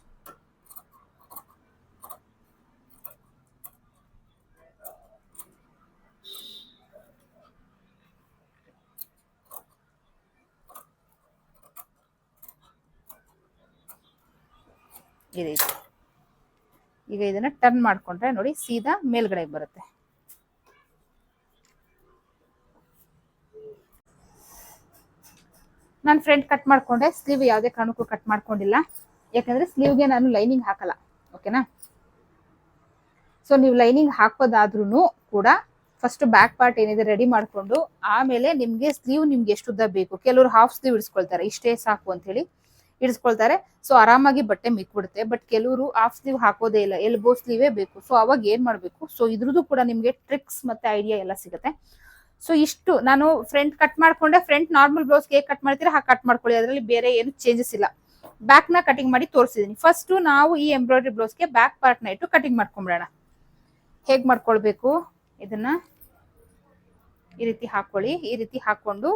ಈಗ ಇದನ್ನ ಟರ್ನ್ ಮಾಡ್ಕೊಂಡ್ರೆ ನೋಡಿ ಸೀದಾ ಮೇಲ್ಗಡೆಗೆ ಬರುತ್ತೆ. ನಾನು ಫ್ರಂಟ್ ಕಟ್ ಮಾಡ್ಕೊಂಡೆ. ಸ್ಲೀವ್ ಯಾವುದೇ ಕಾರಣಕ್ಕೂ ಕಟ್ ಮಾಡ್ಕೊಂಡಿಲ್ಲ. ಯಾಕಂದ್ರೆ ಸ್ಲೀವ್ಗೆ ನಾನು ಲೈನಿಂಗ್ ಹಾಕಲ್ಲ. ಓಕೆನಾ ಸೊ ನೀವು ಲೈನಿಂಗ್ ಹಾಕೋದಾದ್ರೂ ಕೂಡ ಫಸ್ಟ್ ಬ್ಯಾಕ್ ಪಾರ್ಟ್ ಏನಿದೆ ರೆಡಿ ಮಾಡ್ಕೊಂಡು, ಆಮೇಲೆ ನಿಮಗೆ ಸ್ಲೀವ್ ನಿಮ್ಗೆ ಎಷ್ಟು ಉದ್ದ ಬೇಕು. ಕೆಲವರು ಹಾಫ್ ಸ್ಲೀವ್ ಇಡಿಸ್ಕೊಳ್ತಾರೆ. ಇಷ್ಟೇ ಸಾಕು ಅಂತ ಹೇಳಿ ಇಡಿಸ್ಕೊಳ್ತಾರೆ. ಸೊ ಆರಾಮಾಗಿ ಬಟ್ಟೆ ಮಿಕ್ಬಿಡುತ್ತೆ. ಬಟ್ ಕೆಲವರು ಹಾಫ್ ಸ್ಲೀವ್ ಹಾಕೋದೇ ಇಲ್ಲ. ಎಲ್ಬೋ ಸ್ಲೀವೇ ಬೇಕು. ಸೊ ಅವಾಗ ಏನ್ ಮಾಡಬೇಕು? ಸೊ ಇದ್ರದ್ದು ಕೂಡ ನಿಮ್ಗೆ ಟ್ರಿಕ್ಸ್ ಮತ್ತೆ ಐಡಿಯಾ ಎಲ್ಲ ಸಿಗುತ್ತೆ. ಸೊ ಇಷ್ಟು ನಾನು ಫ್ರಂಟ್ ಕಟ್ ಮಾಡ್ಕೊಂಡೆ ಫ್ರಂಟ್ ನಾರ್ಮಲ್ ಬ್ಲೌಸ್ ಹೇಗೆ ಕಟ್ ಮಾಡ್ತೀರಾ ಹಾಗೆ ಕಟ್ ಮಾಡ್ಕೊಳ್ಳಿ. ಅದರಲ್ಲಿ ಬೇರೆ ಏನು ಚೇಂಜಸ್ ಇಲ್ಲ. ಬ್ಯಾಕ್ನ ಕಟಿಂಗ್ ಮಾಡಿ ತೋರಿಸಿದೀನಿ. ಫಸ್ಟ್ ನಾವು ಈ ಎಂಬ್ರಾಯ್ಡ್ರಿ ಬ್ಲೌಸ್ಗೆ ಬ್ಯಾಕ್ ಪಾರ್ಟ್ನ ಇಟ್ಟು ಕಟಿಂಗ್ ಮಾಡ್ಕೊಂಡ್ಬಿಡೋಣ ಹೇಗ್ ಮಾಡ್ಕೊಳ್ಬೇಕು? ಇದನ್ನ ಈ ರೀತಿ ಹಾಕೊಳ್ಳಿ. ಈ ರೀತಿ ಹಾಕೊಂಡು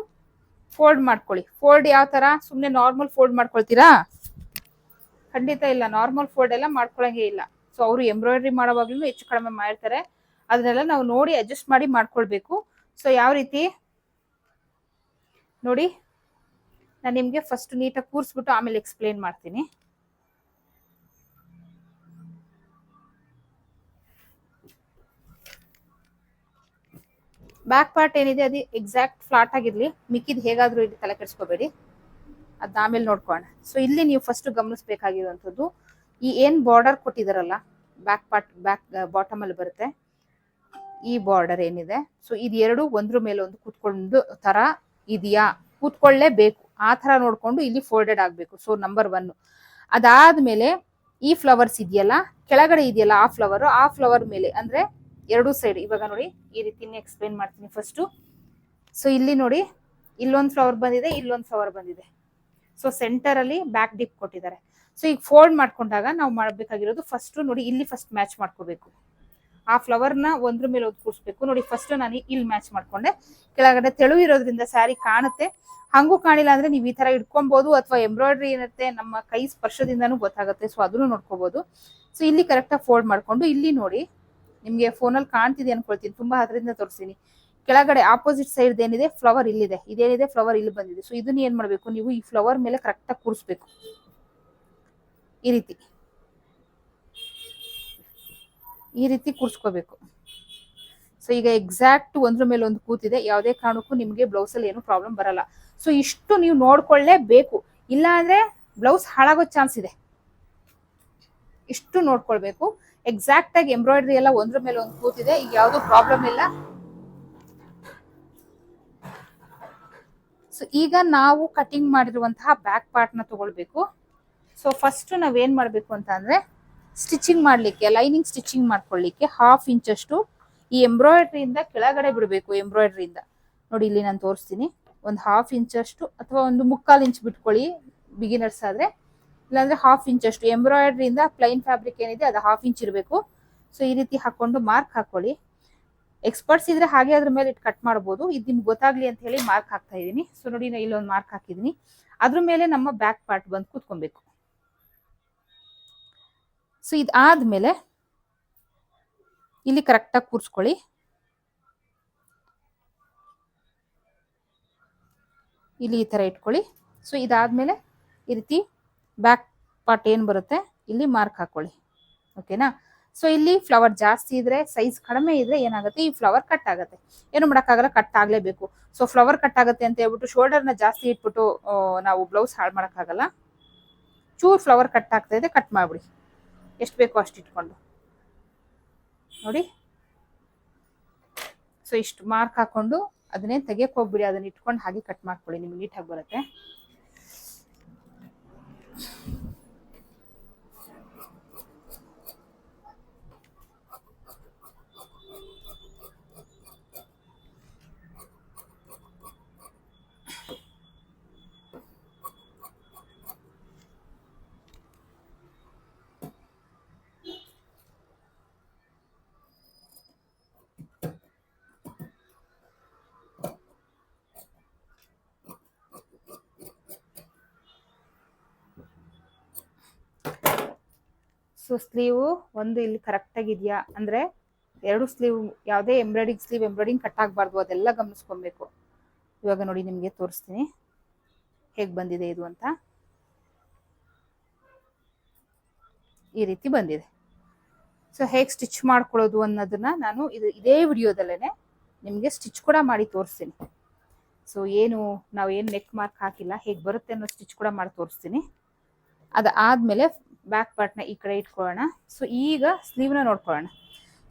ಫೋಲ್ಡ್ ಮಾಡ್ಕೊಳ್ಳಿ. ಫೋಲ್ಡ್ ಯಾವ ತರ? ಸುಮ್ಮನೆ ನಾರ್ಮಲ್ ಫೋಲ್ಡ್ ಮಾಡ್ಕೊಳ್ತೀರಾ? ಖಂಡಿತ ಇಲ್ಲ. ನಾರ್ಮಲ್ ಫೋಲ್ಡ್ ಎಲ್ಲ ಮಾಡ್ಕೊಳಂಗೆ ಇಲ್ಲ. ಸೊ ಅವರು ಎಂಬ್ರಾಯ್ಡ್ರಿ ಮಾಡೋವಾಗ್ಲೂ ಹೆಚ್ಚು ಕಡಿಮೆ ಮಾಡಿರ್ತಾರೆ. ಅದನ್ನೆಲ್ಲ ನಾವು ನೋಡಿ ಅಡ್ಜಸ್ಟ್ ಮಾಡಿ ಮಾಡ್ಕೊಳ್ಬೇಕು. ಸೊ ಯಾವ ರೀತಿ? ನೋಡಿ, ನಾನು ನಿಮಗೆ ಫಸ್ಟ್ ನೀಟಾಗಿ ಕೂರಿಸ್ಬಿಟ್ಟು ಆಮೇಲೆ ಎಕ್ಸ್ಪ್ಲೇನ್ ಮಾಡ್ತೀನಿ. ಬ್ಯಾಕ್ ಪಾರ್ಟ್ ಏನಿದೆ, ಅದು ಎಕ್ಸಾಕ್ಟ್ ಫ್ಲಾಟ್ ಆಗಿರಲಿ, ಮಿಕ್ಕಿದ್ ಹೇಗಾದ್ರೂ ಇಲ್ಲಿ ತಲೆ ಕೆಡಿಸ್ಕೋಬೇಡಿ. ಅದ್ ಆಮೇಲೆ ನೋಡ್ಕೊಳ್ಳೋಣ ಸೊ ಇಲ್ಲಿ ನೀವು ಫಸ್ಟ್ ಗಮನಿಸಬೇಕಾಗಿರುವಂಥದ್ದು ಈ ಏನ್ ಬಾರ್ಡರ್ ಕೊಟ್ಟಿದಾರಲ್ಲ ಬ್ಯಾಕ್ ಪಾರ್ಟ್ ಬ್ಯಾಕ್ ಬಾಟಮ್ ಅಲ್ಲಿ ಬರುತ್ತೆ. ಈ ಬಾರ್ಡರ್ ಏನಿದೆ? ಸೊ ಇದು ಎರಡು ಒಂದ್ರ ಮೇಲೆ ಒಂದು ಕೂತ್ಕೊಂಡು ತರ ಇದೆಯಾ? ಕೂತ್ಕೊಳ್ಳೇಬೇಕು. ಆ ತರ ನೋಡ್ಕೊಂಡು ಇಲ್ಲಿ ಫೋಲ್ಡೆಡ್ ಆಗ್ಬೇಕು. ಸೊ ನಂಬರ್ ಒನ್ ಅದಾದ್ಮೇಲೆ ಈ ಫ್ಲವರ್ಸ್ ಇದೆಯಲ್ಲ, ಕೆಳಗಡೆ ಇದೆಯಲ್ಲ ಆ ಫ್ಲವರ್ ಆ ಫ್ಲವರ್ ಮೇಲೆ ಅಂದ್ರೆ ಎರಡು ಸೈಡ್ ಇವಾಗ ನೋಡಿ, ಈ ರೀತಿನೇ ಎಕ್ಸ್ಪ್ಲೇನ್ ಮಾಡ್ತೀನಿ ಫಸ್ಟು ಸೊ ಇಲ್ಲಿ ನೋಡಿ, ಇಲ್ಲೊಂದು ಫ್ಲವರ್ ಬಂದಿದೆ, ಇಲ್ಲೊಂದು ಫ್ಲವರ್ ಬಂದಿದೆ. ಸೊ ಸೆಂಟರ್ ಅಲ್ಲಿ ಬ್ಯಾಕ್ ಡಿಪ್ ಕೊಟ್ಟಿದ್ದಾರೆ. ಸೊ ಈಗ ಫೋಲ್ಡ್ ಮಾಡ್ಕೊಂಡಾಗ ನಾವು ಮಾಡಬೇಕಾಗಿರೋದು ಫಸ್ಟ್ ನೋಡಿ, ಇಲ್ಲಿ ಫಸ್ಟ್ ಮ್ಯಾಚ್ ಮಾಡ್ಕೋಬೇಕು. ಆ ಫ್ಲವರ್ನ ಒಂದ್ರ ಮೇಲೆ ಒಂದು ಕೂರಿಸ್ಬೇಕು. ನೋಡಿ ಫಸ್ಟ್ ನಾನು ಇಲ್ಲಿ ಮ್ಯಾಚ್ ಮಾಡ್ಕೊಂಡೆ. ಕೆಳಗಡೆ ತೆಳು ಇರೋದ್ರಿಂದ ಸ್ಯಾರಿ ಕಾಣುತ್ತೆ. ಹಂಗೂ ಕಾಣಿಲ್ಲ ಅಂದ್ರೆ ನೀವು ಈ ತರ ಇಟ್ಕೊಬಹುದು ಅಥವಾ ಎಂಬ್ರಾಯ್ಡ್ರಿ ಏನಿರುತ್ತೆ ನಮ್ಮ ಕೈ ಸ್ಪರ್ಶದಿಂದನೂ ಗೊತ್ತಾಗುತ್ತೆ. ಸೊ ಅದನ್ನು ನೋಡ್ಕೋಬಹುದು ಸೊ ಇಲ್ಲಿ ಕರೆಕ್ಟಾಗಿ ಫೋಲ್ಡ್ ಮಾಡ್ಕೊಂಡು ಇಲ್ಲಿ ನೋಡಿ ನಿಮ್ಗೆ ಫೋನಲ್ಲಿ ಕಾಣ್ತಿದೆ ಅನ್ಕೊಳ್ತೀನಿ. ತುಂಬಾ ಅದರಿಂದ ತೋರಿಸ್ತೀನಿ. ಕೆಳಗಡೆ ಆಪೋಸಿಟ್ ಸೈಡ್ ಏನಿದೆ ಫ್ಲವರ್ ಇಲ್ಲಿದೆ. ಇದೇನಿದೆ? ಫ್ಲವರ್ ಇಲ್ಲಿ ಬಂದಿದೆ. ಸೊ ಇದನ್ನ ಏನ್ ಮಾಡ್ಬೇಕು? ನೀವು ಈ ಫ್ಲವರ್ ಮೇಲೆ ಕರೆಕ್ಟಾಗಿ ಕೂರಿಸ್ಬೇಕು. ಈ ರೀತಿ. ಈ ರೀತಿ ಕೂರಿಸ್ಕೋಬೇಕು. ಸೊ ಈಗ ಎಕ್ಸಾಕ್ಟ್ ಒಂದ್ರ ಮೇಲೆ ಒಂದು ಕೂತಿದೆ, ಯಾವುದೇ ಕಾರಣಕ್ಕೂ ನಿಮಗೆ ಬ್ಲೌಸ್ ಅಲ್ಲಿ ಏನು ಪ್ರಾಬ್ಲಮ್ ಬರಲ್ಲ. ಸೊ ಇಷ್ಟು ನೀವು ನೋಡ್ಕೊಳ್ಳೇಬೇಕು. ಇಲ್ಲ ಅಂದ್ರೆ ಬ್ಲೌಸ್ ಹಾಳಾಗೋ ಚಾನ್ಸ್ ಇದೆ. ಇಷ್ಟು ನೋಡ್ಕೊಳ್ಬೇಕು. ಎಕ್ಸಾಕ್ಟ್ ಆಗಿ ಎಂಬ್ರಾಯ್ಡ್ರಿ ಎಲ್ಲ ಒಂದ್ರ ಮೇಲೆ ಒಂದು ಕೂತಿದೆ, ಈಗ ಯಾವ್ದು ಪ್ರಾಬ್ಲಮ್ ಇಲ್ಲ. ಸೊ ಈಗ ನಾವು ಕಟಿಂಗ್ ಮಾಡಿರುವಂತಹ ಬ್ಯಾಕ್ ಪಾರ್ಟ್ನ ತಗೊಳ್ಬೇಕು. ಸೊ ಫಸ್ಟ್ ನಾವೇನ್ ಮಾಡಬೇಕು ಅಂತ ಅಂದ್ರೆ ಸ್ಟಿಚಿಂಗ್ ಮಾಡಲಿಕ್ಕೆ, ಲೈನಿಂಗ್ ಸ್ಟಿಚಿಂಗ್ ಮಾಡ್ಕೊಳ್ಳಿಕ್ಕೆ ಹಾಫ್ ಇಂಚಷ್ಟು ಈ ಎಂಬ್ರಾಯ್ಡ್ರಿಯಿಂದ ಕೆಳಗಡೆ ಬಿಡಬೇಕು ಎಂಬ್ರಾಯ್ಡ್ರಿಯಿಂದ ನೋಡಿ, ಇಲ್ಲಿ ನಾನು ತೋರಿಸ್ತೀನಿ. ಒಂದು ಹಾಫ್ ಇಂಚಷ್ಟು ಅಥವಾ ಒಂದು ಮುಕ್ಕಾಲು ಇಂಚ್ ಬಿಟ್ಕೊಳ್ಳಿ ಬಿಗಿನರ್ಸ್ ಆದ್ರೆ. ಇಲ್ಲಾಂದ್ರೆ ಹಾಫ್ ಇಂಚಷ್ಟು ಎಂಬ್ರಾಯ್ಡ್ರಿಯಿಂದ ಪ್ಲೈನ್ ಫ್ಯಾಬ್ರಿಕ್ ಏನಿದೆ ಅದು ಹಾಫ್ ಇಂಚ್ ಇರಬೇಕು. ಸೊ ಈ ರೀತಿ ಹಾಕೊಂಡು ಮಾರ್ಕ್ ಹಾಕೊಳ್ಳಿ. ಎಕ್ಸ್ಪರ್ಟ್ಸ್ ಇದ್ರೆ ಹಾಗೆ ಅದ್ರ ಮೇಲೆ ಇಟ್ಟು ಕಟ್ ಮಾಡ್ಬೋದು. ಇದು ನಿಮ್ಗೆ ಗೊತ್ತಾಗ್ಲಿ ಅಂತ ಹೇಳಿ ಮಾರ್ಕ್ ಹಾಕ್ತಾ ಇದ್ದೀನಿ. ಸೊ ನೋಡಿ, ನಾ ಇಲ್ಲೊಂದು ಮಾರ್ಕ್ ಹಾಕಿದ್ದೀನಿ. ಅದ್ರ ಮೇಲೆ ನಮ್ಮ ಬ್ಯಾಕ್ ಪಾರ್ಟ್ ಬಂದು ಕೂತ್ಕೊಬೇಕು. ಸೊ ಇದಾದ್ಮೇಲೆ ಇಲ್ಲಿ ಕರೆಕ್ಟಾಗಿ ಕೂರಿಸ್ಕೊಳ್ಳಿ. ಇಲ್ಲಿ ಈ ಥರ ಇಟ್ಕೊಳ್ಳಿ. ಸೊ ಇದಾದ್ಮೇಲೆ ಈ ರೀತಿ ಬ್ಯಾಕ್ ಪಾರ್ಟ್ ಏನು ಬರುತ್ತೆ? ಇಲ್ಲಿ ಮಾರ್ಕ್ ಹಾಕೊಳ್ಳಿ. ಓಕೆನಾ ಸೊ ಇಲ್ಲಿ ಫ್ಲವರ್ ಜಾಸ್ತಿ ಇದ್ರೆ ಸೈಜ್ ಕಡಿಮೆ ಇದ್ರೆ ಏನಾಗುತ್ತೆ? ಈ ಫ್ಲವರ್ ಕಟ್ ಆಗುತ್ತೆ. ಏನು ಮಾಡೋಕ್ಕಾಗಲ್ಲ ಕಟ್ ಆಗಲೇಬೇಕು. ಸೊ ಫ್ಲವರ್ ಕಟ್ ಆಗುತ್ತೆ ಅಂತ ಹೇಳ್ಬಿಟ್ಟು ಶೋಲ್ಡರ್ನ ಜಾಸ್ತಿ ಇಟ್ಬಿಟ್ಟು ನಾವು ಬ್ಲೌಸ್ ಹಾಳು ಮಾಡೋಕ್ಕಾಗಲ್ಲ. ಚೂರ್ ಫ್ಲವರ್ ಕಟ್ ಆಗ್ತಾ ಇದೆ ಕಟ್ ಮಾಡ್ಬಿಡಿ. ಎಷ್ಟು ಬೇಕೋ ಅಷ್ಟು ಇಟ್ಕೊಂಡು. ನೋಡಿ. ಸೊ ಇಷ್ಟು ಮಾರ್ಕ್ ಹಾಕೊಂಡು ಅದನ್ನೇ ತೆಗಿಯಕ್ಕೆ ಹೋಗ್ಬಿಡಿ. ಅದನ್ನ ಇಟ್ಕೊಂಡು ಹಾಗೆ ಕಟ್ ಮಾಡ್ಕೊಳ್ಳಿ. ನಿಮ್ಗೆ ನೀಟಾಗಿ ಬರುತ್ತೆ. ಸೊ ಸ್ಲೀವು ಒಂದು ಇಲ್ಲಿ ಕರೆಕ್ಟಾಗಿ ಇದೆಯಾ ಅಂದರೆ ಎರಡು ಸ್ಲೀವ್, ಯಾವುದೇ ಎಂಬ್ರಾಯ್ಡಿಂಗ್ ಸ್ಲೀವ್, ಎಂಬ್ರಾಯ್ಡಿಂಗ್ ಕಟ್ ಆಗಬಾರ್ದು, ಅದೆಲ್ಲ ಗಮನಿಸ್ಕೊಬೇಕು. ಇವಾಗ ನೋಡಿ, ನಿಮಗೆ ತೋರಿಸ್ತೀನಿ. ಹೇಗೆ ಬಂದಿದೆ ಇದು ಅಂತ. ಈ ರೀತಿ ಬಂದಿದೆ. ಸೊ ಹೇಗೆ ಸ್ಟಿಚ್ ಮಾಡ್ಕೊಳ್ಳೋದು ಅನ್ನೋದನ್ನ ನಾನು ಇದು ಇದೇ ವಿಡಿಯೋದಲ್ಲೇ ನಿಮಗೆ ಸ್ಟಿಚ್ ಕೂಡ ಮಾಡಿ ತೋರಿಸ್ತೀನಿ. ಸೊ ಏನು ನಾವು ಏನು ನೆಕ್ ಮಾರ್ಕ್ ಹಾಕಿಲ್ಲ, ಹೇಗೆ ಬರುತ್ತೆ ಅನ್ನೋ ಸ್ಟಿಚ್ ಕೂಡ ಮಾಡಿ ತೋರಿಸ್ತೀನಿ. ಅದಾದ್ಮೇಲೆ ಬ್ಯಾಕ್ ಪಾರ್ಟ್ನ ಈ ಕಡೆ ಇಟ್ಕೊಳ್ಳೋಣ. ಸೊ ಈಗ ಸ್ಲೀವ್ನ ನೋಡ್ಕೊಳ್ಳೋಣ.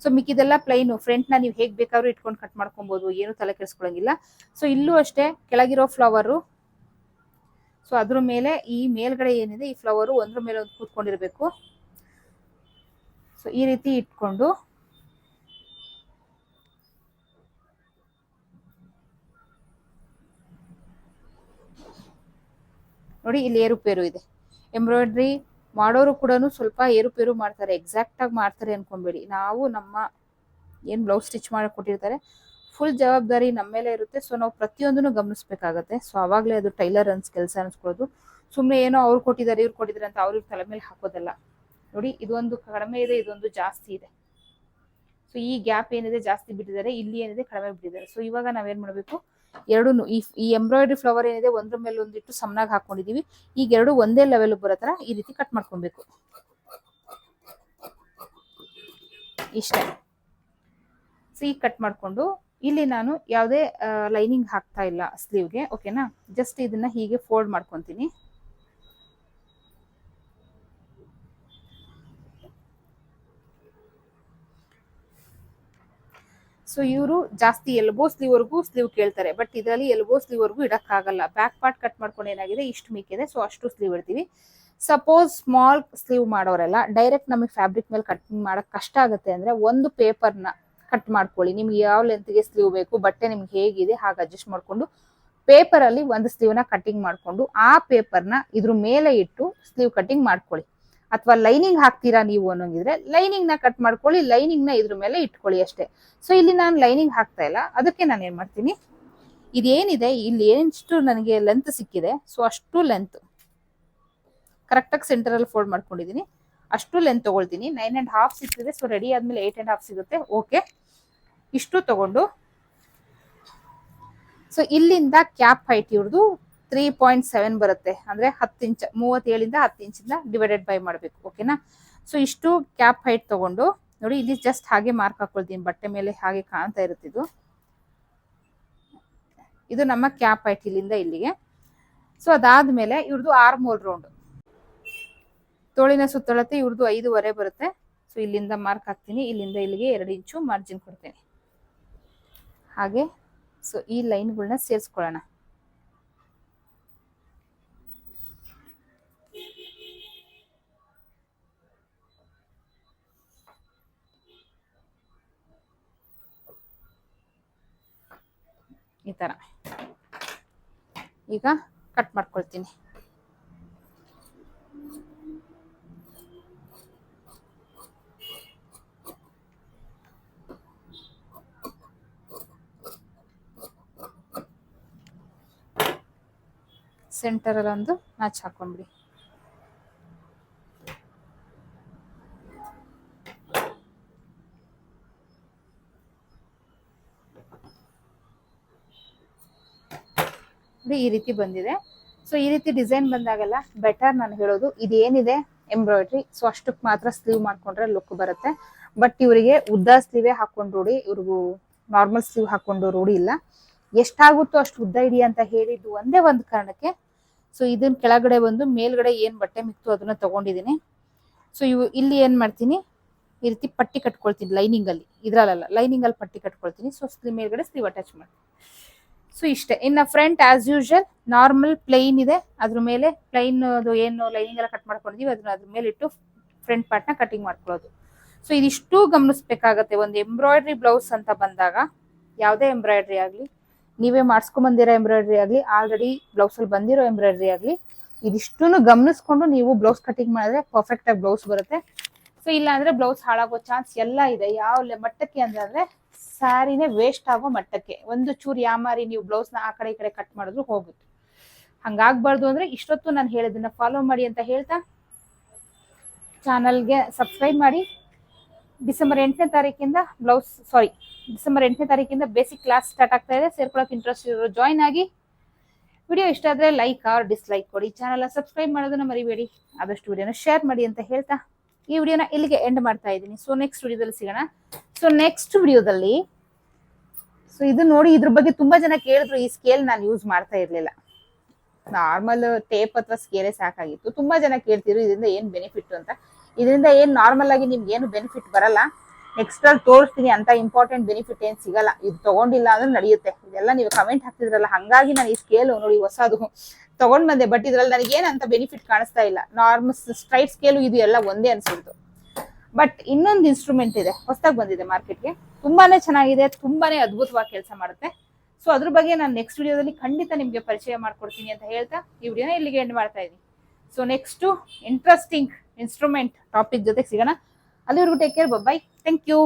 ಸೊ ಮಿಕ್ಕಿದೆಲ್ಲ ಪ್ಲೈನು ಫ್ರಂಟ್ನ ನೀವು ಹೇಗೆ ಬೇಕಾದ್ರೂ ಇಟ್ಕೊಂಡು ಕಟ್ ಮಾಡ್ಕೊಬೋದು, ಏನು ತಲೆ ಕೆಡಿಸ್ಕೊಳಂಗಿಲ್ಲ. ಸೊ ಇಲ್ಲೂ ಅಷ್ಟೇ ಕೆಳಗಿರೋ ಫ್ಲವರು ಸೊ ಅದ್ರ ಮೇಲೆ ಈ ಮೇಲ್ಗಡೆ ಏನಿದೆ, ಈ ಫ್ಲವರು ಒಂದ್ರ ಮೇಲೆ ಒಂದು ಕೂತ್ಕೊಂಡಿರಬೇಕು. ಸೊ ಈ ರೀತಿ ಇಟ್ಕೊಂಡು ನೋಡಿ, ಇಲ್ಲಿ ಏರುಪೇರು ಇದೆ. ಎಂಬ್ರಾಯ್ಡ್ರಿ ಮಾಡೋರು ಕೂಡ ಸ್ವಲ್ಪ ಏರುಪೇರು ಮಾಡ್ತಾರೆ ಎಕ್ಸಾಕ್ಟ್ ಆಗಿ ಮಾಡ್ತಾರೆ ಅನ್ಕೊಂಬೇಡಿ ನಾವು ನಮ್ಮ ಏನು ಬ್ಲೌಸ್ ಸ್ಟಿಚ್ ಮಾಡಿ ಕೊಟ್ಟಿರ್ತಾರೆ ಫುಲ್ ಜವಾಬ್ದಾರಿ ನಮ್ಮ ಮೇಲೆ ಇರುತ್ತೆ. ಸೊ ನಾವು ಪ್ರತಿಯೊಂದನ್ನು ಗಮನಿಸ್ಬೇಕಾಗತ್ತೆ. ಸೊ ಅವಾಗಲೇ ಅದು ಟೈಲರ್ ಅನ್ಸ್ ಕೆಲಸ ಅನ್ಸ್ಕೊಳ್ಳೋದು. ಸುಮ್ಮನೆ ಏನೋ ಅವ್ರು ಕೊಟ್ಟಿದ್ದಾರೆ, ಇವ್ರು ಕೊಟ್ಟಿದ್ದಾರೆ ಅಂತ ಅವ್ರಿಗೆ ತಲೆ ಮೇಲೆ ಹಾಕೋದಲ್ಲ. ನೋಡಿ, ಇದೊಂದು ಕಡಿಮೆ ಇದೆ, ಇದೊಂದು ಜಾಸ್ತಿ ಇದೆ. ಸೊ ಈ ಗ್ಯಾಪ್ ಏನಿದೆ ಜಾಸ್ತಿ ಬಿಟ್ಟಿದ್ದಾರೆ, ಇಲ್ಲಿ ಏನಿದೆ ಕಡಿಮೆ ಬಿಟ್ಟಿದ್ದಾರೆ. ಸೊ ಇವಾಗ ನಾವೇನು ಮಾಡಬೇಕು? ಎರಡು ಈ ಈ ಎಂಬ್ರಾಯ್ಡ್ರಿ ಫ್ಲವರ್ ಏನಿದೆ, ಒಂದ್ರ ಮೇಲೆ ಒಂದಿಟ್ಟು ಸಮನಾಗಿ ಹಾಕೊಂಡಿದೀವಿ. ಈಗ ಎರಡು ಒಂದೇ ಲೆವೆಲ್ ಬರೋ ತರ ಈ ರೀತಿ ಕಟ್ ಮಾಡ್ಕೊಬೇಕು. ಇಷ್ಟೇ. ಸೊ ಕಟ್ ಮಾಡ್ಕೊಂಡು, ಇಲ್ಲಿ ನಾನು ಯಾವುದೇ ಲೈನಿಂಗ್ ಹಾಕ್ತಾ ಇಲ್ಲ ಸ್ಲೀವ್ಗೆ ಓಕೆನಾ ಜಸ್ಟ್ ಇದನ್ನ ಹೀಗೆ ಫೋಲ್ಡ್ ಮಾಡ್ಕೊತೀನಿ. ಸೊ ಇವರು ಜಾಸ್ತಿ ಎಲ್ಬೋ ಸ್ಲೀವ್ ವರ್ಗೂ ಸ್ಲೀವ್ ಕೇಳ್ತಾರೆ. ಬಟ್ ಇದರಲ್ಲಿ ಎಲ್ಬೋ ಸ್ಲೀವ್ ವರ್ಗೂ ಇಡಕ್ಕಾಗಲ್ಲ. ಬ್ಯಾಕ್ ಪಾರ್ಟ್ ಕಟ್ ಮಾಡ್ಕೊಂಡು ಏನಾಗಿದೆ? ಇಷ್ಟು ಮೀಕಿದೆ. ಸೊ ಅಷ್ಟು ಸ್ಲೀವ್ ಇಡ್ತೀವಿ. ಸಪೋಸ್ ಸ್ಮಾಲ್ ಸ್ಲೀವ್ ಮಾಡೋರೆಲ್ಲ ಡೈರೆಕ್ಟ್ ನಮಗೆ ಫ್ಯಾಬ್ರಿಕ್ ಮೇಲೆ ಕಟಿಂಗ್ ಮಾಡಕ್ ಕಷ್ಟ ಆಗುತ್ತೆ ಅಂದ್ರೆ ಒಂದು ಪೇಪರ್ನ ಕಟ್ ಮಾಡ್ಕೊಳ್ಳಿ. ನಿಮ್ಗೆ ಯಾವ ಲೆಂತ್ಗೆ ಸ್ಲೀವ್ ಬೇಕು, ಬಟ್ಟೆ ನಿಮ್ಗೆ ಹೇಗಿದೆ, ಹಾಗೆ ಅಡ್ಜಸ್ಟ್ ಮಾಡ್ಕೊಂಡು ಪೇಪರ್ ಅಲ್ಲಿ ಒಂದು ಸ್ಲೀವ್ನ ಕಟಿಂಗ್ ಮಾಡ್ಕೊಂಡು ಆ ಪೇಪರ್ನ ಇದ್ರ ಮೇಲೆ ಇಟ್ಟು ಸ್ಲೀವ್ ಕಟಿಂಗ್ ಮಾಡ್ಕೊಳ್ಳಿ. ಅಥವಾ ಲೈನಿಂಗ್ ಹಾಕ್ತೀರಾ ನೀವು ಅನ್ನೋಂಗಿದ್ರೆ ಲೈನಿಂಗ್ನ ಕಟ್ ಮಾಡ್ಕೊಳ್ಳಿ, ಲೈನಿಂಗ್ನ ಇದ್ರ ಮೇಲೆ ಇಟ್ಕೊಳ್ಳಿ ಅಷ್ಟೇ. ಸೊ ಇಲ್ಲಿ ನಾನು ಲೈನಿಂಗ್ ಹಾಕ್ತಾ ಇಲ್ಲ. ಅದಕ್ಕೆ ನಾನು ಏನ್ ಮಾಡ್ತೀನಿ? ಇದೇನಿದೆ? ಇಲ್ಲಿ ಎಷ್ಟು ನನಗೆ ಲೆಂತ್ ಸಿಕ್ಕಿದೆ. ಸೊ ಅಷ್ಟು ಲೆಂತ್ ಕರೆಕ್ಟಾಗಿ ಸೆಂಟರಲ್ಲಿ ಫೋಲ್ಡ್ ಮಾಡ್ಕೊಂಡಿದ್ದೀನಿ ಅಷ್ಟು ಲೆಂತ್ ತಗೊಳ್ತೀನಿ. ನೈನ್ ಆ್ಯಂಡ್ ಹಾಫ್ ಸಿಕ್ಕಿದೆ. ಸೊ ರೆಡಿ ಆದ್ಮೇಲೆ ಏಟ್ ಆ್ಯಂಡ್ ಹಾಫ್ ಸಿಗುತ್ತೆ. ಓಕೆ ಇಷ್ಟು ತಗೊಂಡು. ಸೊ ಇಲ್ಲಿಂದ ಕ್ಯಾಪ್ ಹೈಟ್ ಇವ್ರದ್ದು ತ್ರೀ ಪಾಯಿಂಟ್ ಸೆವೆನ್ ಬರುತ್ತೆ. ಅಂದ್ರೆ ಹತ್ತು ಇಂಚ್, ಮೂವತ್ತೇಳಿಂದ ಹತ್ತು ಇಂಚಿಂದ ಡಿವೈಡೆಡ್ ಬೈ ಮಾಡಬೇಕು ಓಕೆನಾ ಸೊ ಇಷ್ಟು ಕ್ಯಾಪ್ ಹೈಟ್ ತಗೊಂಡು, ನೋಡಿ ಇಲ್ಲಿ ಜಸ್ಟ್ ಹಾಗೆ ಮಾರ್ಕ್ ಹಾಕೊಳ್ತೀನಿ, ಬಟ್ಟೆ ಮೇಲೆ ಹಾಗೆ ಕಾಣ್ತಾ ಇರುತ್ತಿದ್ದು. ಇದು ನಮ್ಮ ಕ್ಯಾಪ್ ಹೈಟ್ ಇಲ್ಲಿಂದ ಇಲ್ಲಿಗೆ. ಸೊ ಅದಾದ್ಮೇಲೆ ಇವ್ರದ್ದು ಆರ್ ಮೋಲ್ ರೌಂಡ್ ತೋಳಿನ ಸುತ್ತಳತೆ ಇವ್ರದ್ದು ಐದುವರೆ ಬರುತ್ತೆ. ಸೊ ಇಲ್ಲಿಂದ ಮಾರ್ಕ್ ಹಾಕ್ತೀನಿ, ಇಲ್ಲಿಂದ ಇಲ್ಲಿಗೆ ಎರಡು ಇಂಚು ಮಾರ್ಜಿನ್ ಕೊಡ್ತೀನಿ. ಹಾಗೆ ಸೊ ಈ ಲೈನ್ಗಳನ್ನ ಸೇರಿಸ್ಕೊಳ್ಳೋಣ. ಈ ತರ. ಈಗ ಕಟ್ ಮಾಡ್ಕೊಳ್ತೀನಿ. ಸೆಂಟರಲ್ಲಿ ಒಂದು ನಾಚ್ ಹಾಕೊಂಡ್ಬಿಡಿ. ನೋಡಿ ಈ ರೀತಿ ಬಂದಿದೆ. ಸೊ ಈ ರೀತಿ ಡಿಸೈನ್ ಬಂದಾಗೆಲ್ಲ ಬೆಟರ್ ನಾನು ಹೇಳೋದು. ಇದೇನಿದೆ? ಎಂಬ್ರಾಯ್ಡ್ರಿ ಸೊ ಅಷ್ಟಕ್ಕೆ ಮಾತ್ರ ಸ್ಲೀವ್ ಮಾಡ್ಕೊಂಡ್ರೆ ಲುಕ್ ಬರುತ್ತೆ. ಬಟ್ ಇವರಿಗೆ ಉದ್ದ ಸ್ಲೀವೇ ಹಾಕೊಂಡು ರೂಢಿ, ಇವ್ರಿಗೂ ನಾರ್ಮಲ್ ಸ್ಲೀವ್ ಹಾಕೊಂಡು ರೂಢಿ ಇಲ್ಲ. ಎಷ್ಟಾಗುತ್ತೋ ಅಷ್ಟು ಉದ್ದ ಇಡಿ ಅಂತ ಹೇಳಿದ್ದು ಒಂದೇ ಒಂದು ಕಾರಣಕ್ಕೆ. ಸೊ ಇದನ್ನ ಕೆಳಗಡೆ ಬಂದು ಮೇಲ್ಗಡೆ ಏನ್ ಬಟ್ಟೆ ಮಿಕ್ತು ಅದನ್ನ ತಗೊಂಡಿದ್ದೀನಿ. ಸೊ ಇವು ಇಲ್ಲಿ ಏನ್ ಮಾಡ್ತೀನಿ? ಈ ರೀತಿ ಪಟ್ಟಿ ಕಟ್ಕೊಳ್ತೀನಿ ಲೈನಿಂಗ್ ಅಲ್ಲಿ. ಇದ್ರಲ್ಲ ಲೈನಿಂಗ್ ಅಲ್ಲಿ ಪಟ್ಟಿ ಕಟ್ಕೊಳ್ತೀನಿ. ಸೊ ಸ್ಲೀವ್ ಮೇಲ್ಗಡೆ ಸ್ಲೀವ್ ಅಟ್ಯಾಚ್ ಮಾಡ್ತೀನಿ. ಸೊ ಇಷ್ಟೇ. ಇನ್ನ front as usual normal plain ಇದೆ. ಅದ್ರ ಮೇಲೆ ಪ್ಲೈನ್ ಅದು ಏನು ಲೈನಿಂಗ್ ಎಲ್ಲ ಕಟ್ ಮಾಡ್ಕೊಂಡಿದೀವಿ, ಅದನ್ನ ಅದ್ರ ಮೇಲೆ ಇಟ್ಟು ಫ್ರಂಟ್ ಪಾರ್ಟ್ನ ಕಟಿಂಗ್ ಮಾಡ್ಕೊಳ್ಳೋದು. ಸೊ ಇದಿಷ್ಟು ಗಮನಿಸ್ಬೇಕಾಗತ್ತೆ. ಒಂದು ಎಂಬ್ರಾಯ್ಡ್ರಿ ಬ್ಲೌಸ್ ಅಂತ ಬಂದಾಗ, ಯಾವುದೇ ಎಂಬ್ರಾಯ್ಡ್ರಿ ಆಗಲಿ, ನೀವೇ ಮಾಡಿಸ್ಕೊಂಬಂದಿರೋ ಎಂಬ್ರಾಯ್ಡ್ರಿ ಆಗಲಿ ಆಲ್ರೆಡಿ ಬ್ಲೌಸಲ್ಲಿ ಬಂದಿರೋ ಎಂಬ್ರಾಯ್ಡ್ರಿ ಆಗಲಿ ಇದಿಷ್ಟನ್ನು ಗಮನಿಸ್ಕೊಂಡು ನೀವು ಬ್ಲೌಸ್ ಕಟಿಂಗ್ ಮಾಡಿದ್ರೆ ಪರ್ಫೆಕ್ಟ್ ಆಗಿ ಬ್ಲೌಸ್ ಬರುತ್ತೆ. ಸೊ ಇಲ್ಲ ಅಂದ್ರೆ ಬ್ಲೌಸ್ ಹಾಳಾಗೋ ಚಾನ್ಸ್ ಎಲ್ಲ ಇದೆ. ಯಾವ ಮಟ್ಟಕ್ಕೆ ಅಂದ್ರೆ ಸ್ಯಾರಿನೇ ವೇಸ್ಟ್ ಆಗೋ ಮಟ್ಟಕ್ಕೆ. ಒಂದು ಚೂರು ಯಾಮಾರಿ ನೀವು ಬ್ಲೌಸ್ನ ಆ ಕಡೆ ಈ ಕಡೆ ಕಟ್ ಮಾಡಿದ್ರು ಹೋಗುತ್ತೆ. ಹಂಗಾಗ್ಬಾರ್ದು ಅಂದ್ರೆ ಇಷ್ಟೊತ್ತು ನಾನು ಹೇಳಿದ್ದನ್ನ ಫಾಲೋ ಮಾಡಿ ಅಂತ ಹೇಳ್ತಾ ಚಾನಲ್ಗೆ ಸಬ್ಸ್ಕ್ರೈಬ್ ಮಾಡಿ. ಡಿಸೆಂಬರ್ ಎಂಟನೇ ತಾರೀಕಿಂದ ಬ್ಲೌಸ್ ಸಾರಿ ಡಿಸೆಂಬರ್ ಎಂಟನೇ ತಾರೀಕಿಂದ ಬೇಸಿಕ್ ಕ್ಲಾಸ್ ಸ್ಟಾರ್ಟ್ ಆಗ್ತಾ ಇದೆ. ಸೇರ್ಕೊಳ್ಳೋಕೆ ಇಂಟ್ರೆಸ್ಟ್ ಇರೋರು ಜಾಯ್ನ್ ಆಗಿ. ವಿಡಿಯೋ ಇಷ್ಟ ಆದ್ರೆ ಲೈಕ್ ಆರ್ ಡಿಸ್ಲೈಕ್ ಕೊಡಿ. ಚಾನಲ್ ಸಬ್ಸ್ಕ್ರೈಬ್ ಮಾಡೋದನ್ನ ಮರಿಬೇಡಿ. ಆದಷ್ಟು ವಿಡಿಯೋನ ಶೇರ್ ಮಾಡಿ ಅಂತ ಹೇಳ್ತಾ ಈ ವಿಡಿಯೋನ ಇಲ್ಲಿಗೆ ಎಂಡ್ ಮಾಡ್ತಾ ಇದ್ದೀನಿ. ಸೊ ನೆಕ್ಸ್ಟ್ ವಿಡಿಯೋದಲ್ಲಿ ಸಿಗೋಣ. ಸೊ ನೆಕ್ಸ್ಟ್ ವಿಡಿಯೋದಲ್ಲಿ ಸೊ ಇದು ನೋಡಿ ಇದ್ರ ಬಗ್ಗೆ ತುಂಬಾ ಜನ ಕೇಳಿದ್ರು, ಈ ಸ್ಕೇಲ್ ನಾನು ಯೂಸ್ ಮಾಡ್ತಾ ಇರ್ಲಿಲ್ಲ. ನಾರ್ಮಲ್ ಟೇಪ್ ಅಥವಾ ಸ್ಕೇಲೇ ಸಾಕಾಗಿತ್ತು. ತುಂಬಾ ಜನ ಕೇಳ್ತಿದ್ರು, ಇದರಿಂದ ಏನ್ ಬೆನಿಫಿಟ್ ಅಂತ. ಇದರಿಂದ ಏನ್ ನಾರ್ಮಲ್ ಆಗಿ ನಿಮ್ಗೆ ಏನು ಬೆನಿಫಿಟ್ ಬರಲ್ಲ. ನೆಕ್ಸ್ಟ್ ಅಲ್ಲಿ ತೋರಿಸ್ತೀನಿ ಅಂತ ಇಂಪಾರ್ಟೆಂಟ್ ಬೆನಿಫಿಟ್ ಏನ್ ಸಿಗಲ್ಲ. ಇದು ತಗೊಂಡಿಲ್ಲ ಅಂದ್ರೆ ನಡೆಯುತ್ತೆ. ಇದೆಲ್ಲ ನೀವು ಕಮೆಂಟ್ ಹಾಕ್ತಿದ್ರಲ್ಲ, ಹಂಗಾಗಿ ನಾನು ಈ ಸ್ಕೇಲ್ ನೋಡಿ ಹೊಸದು. ತಗೊಂಡ್ ಬಂದೆ ಬಟ್ ಇದ್ರಲ್ಲಿ ನನಗೆ ಏನಂತ ಬೆನಿಫಿಟ್ ಕಾಣಿಸ್ತಾ ಇಲ್ಲ. ನಾರ್ಮಲ್ ಸ್ಟ್ರೈಟ್ ಸ್ಕೇಲು ಇದು ಎಲ್ಲ ಒಂದೇ ಅನ್ಸಿತ್ತು ಬಟ್ ಇನ್ನೊಂದು ಇನ್ಸ್ಟ್ರೂಮೆಂಟ್ ಇದೆ, ಹೊಸದಾಗಿ ಬಂದಿದೆ ಮಾರ್ಕೆಟ್ಗೆ ತುಂಬಾನೇ ಚೆನ್ನಾಗಿದೆ, ತುಂಬಾನೇ ಅದ್ಭುತವಾಗಿ ಕೆಲಸ ಮಾಡುತ್ತೆ. ಸೊ ಅದ್ರ ಬಗ್ಗೆ ನಾನು ನೆಕ್ಸ್ಟ್ ವಿಡಿಯೋದಲ್ಲಿ ಖಂಡಿತ ನಿಮ್ಗೆ ಪರಿಚಯ ಮಾಡ್ಕೊಡ್ತೀನಿ ಅಂತ ಹೇಳ್ತಾ ಈ ವಿಡಿಯೋನ ಇಲ್ಲಿಗೆ ಎಂಡ್ ಮಾಡ್ತಾ ಇದ್ದೀನಿ so next interesting instrument topic ಜೊತೆ ಸಿಗೋಣ. ಅಲ್ಲಿವರೆಗೂ take care bye thank you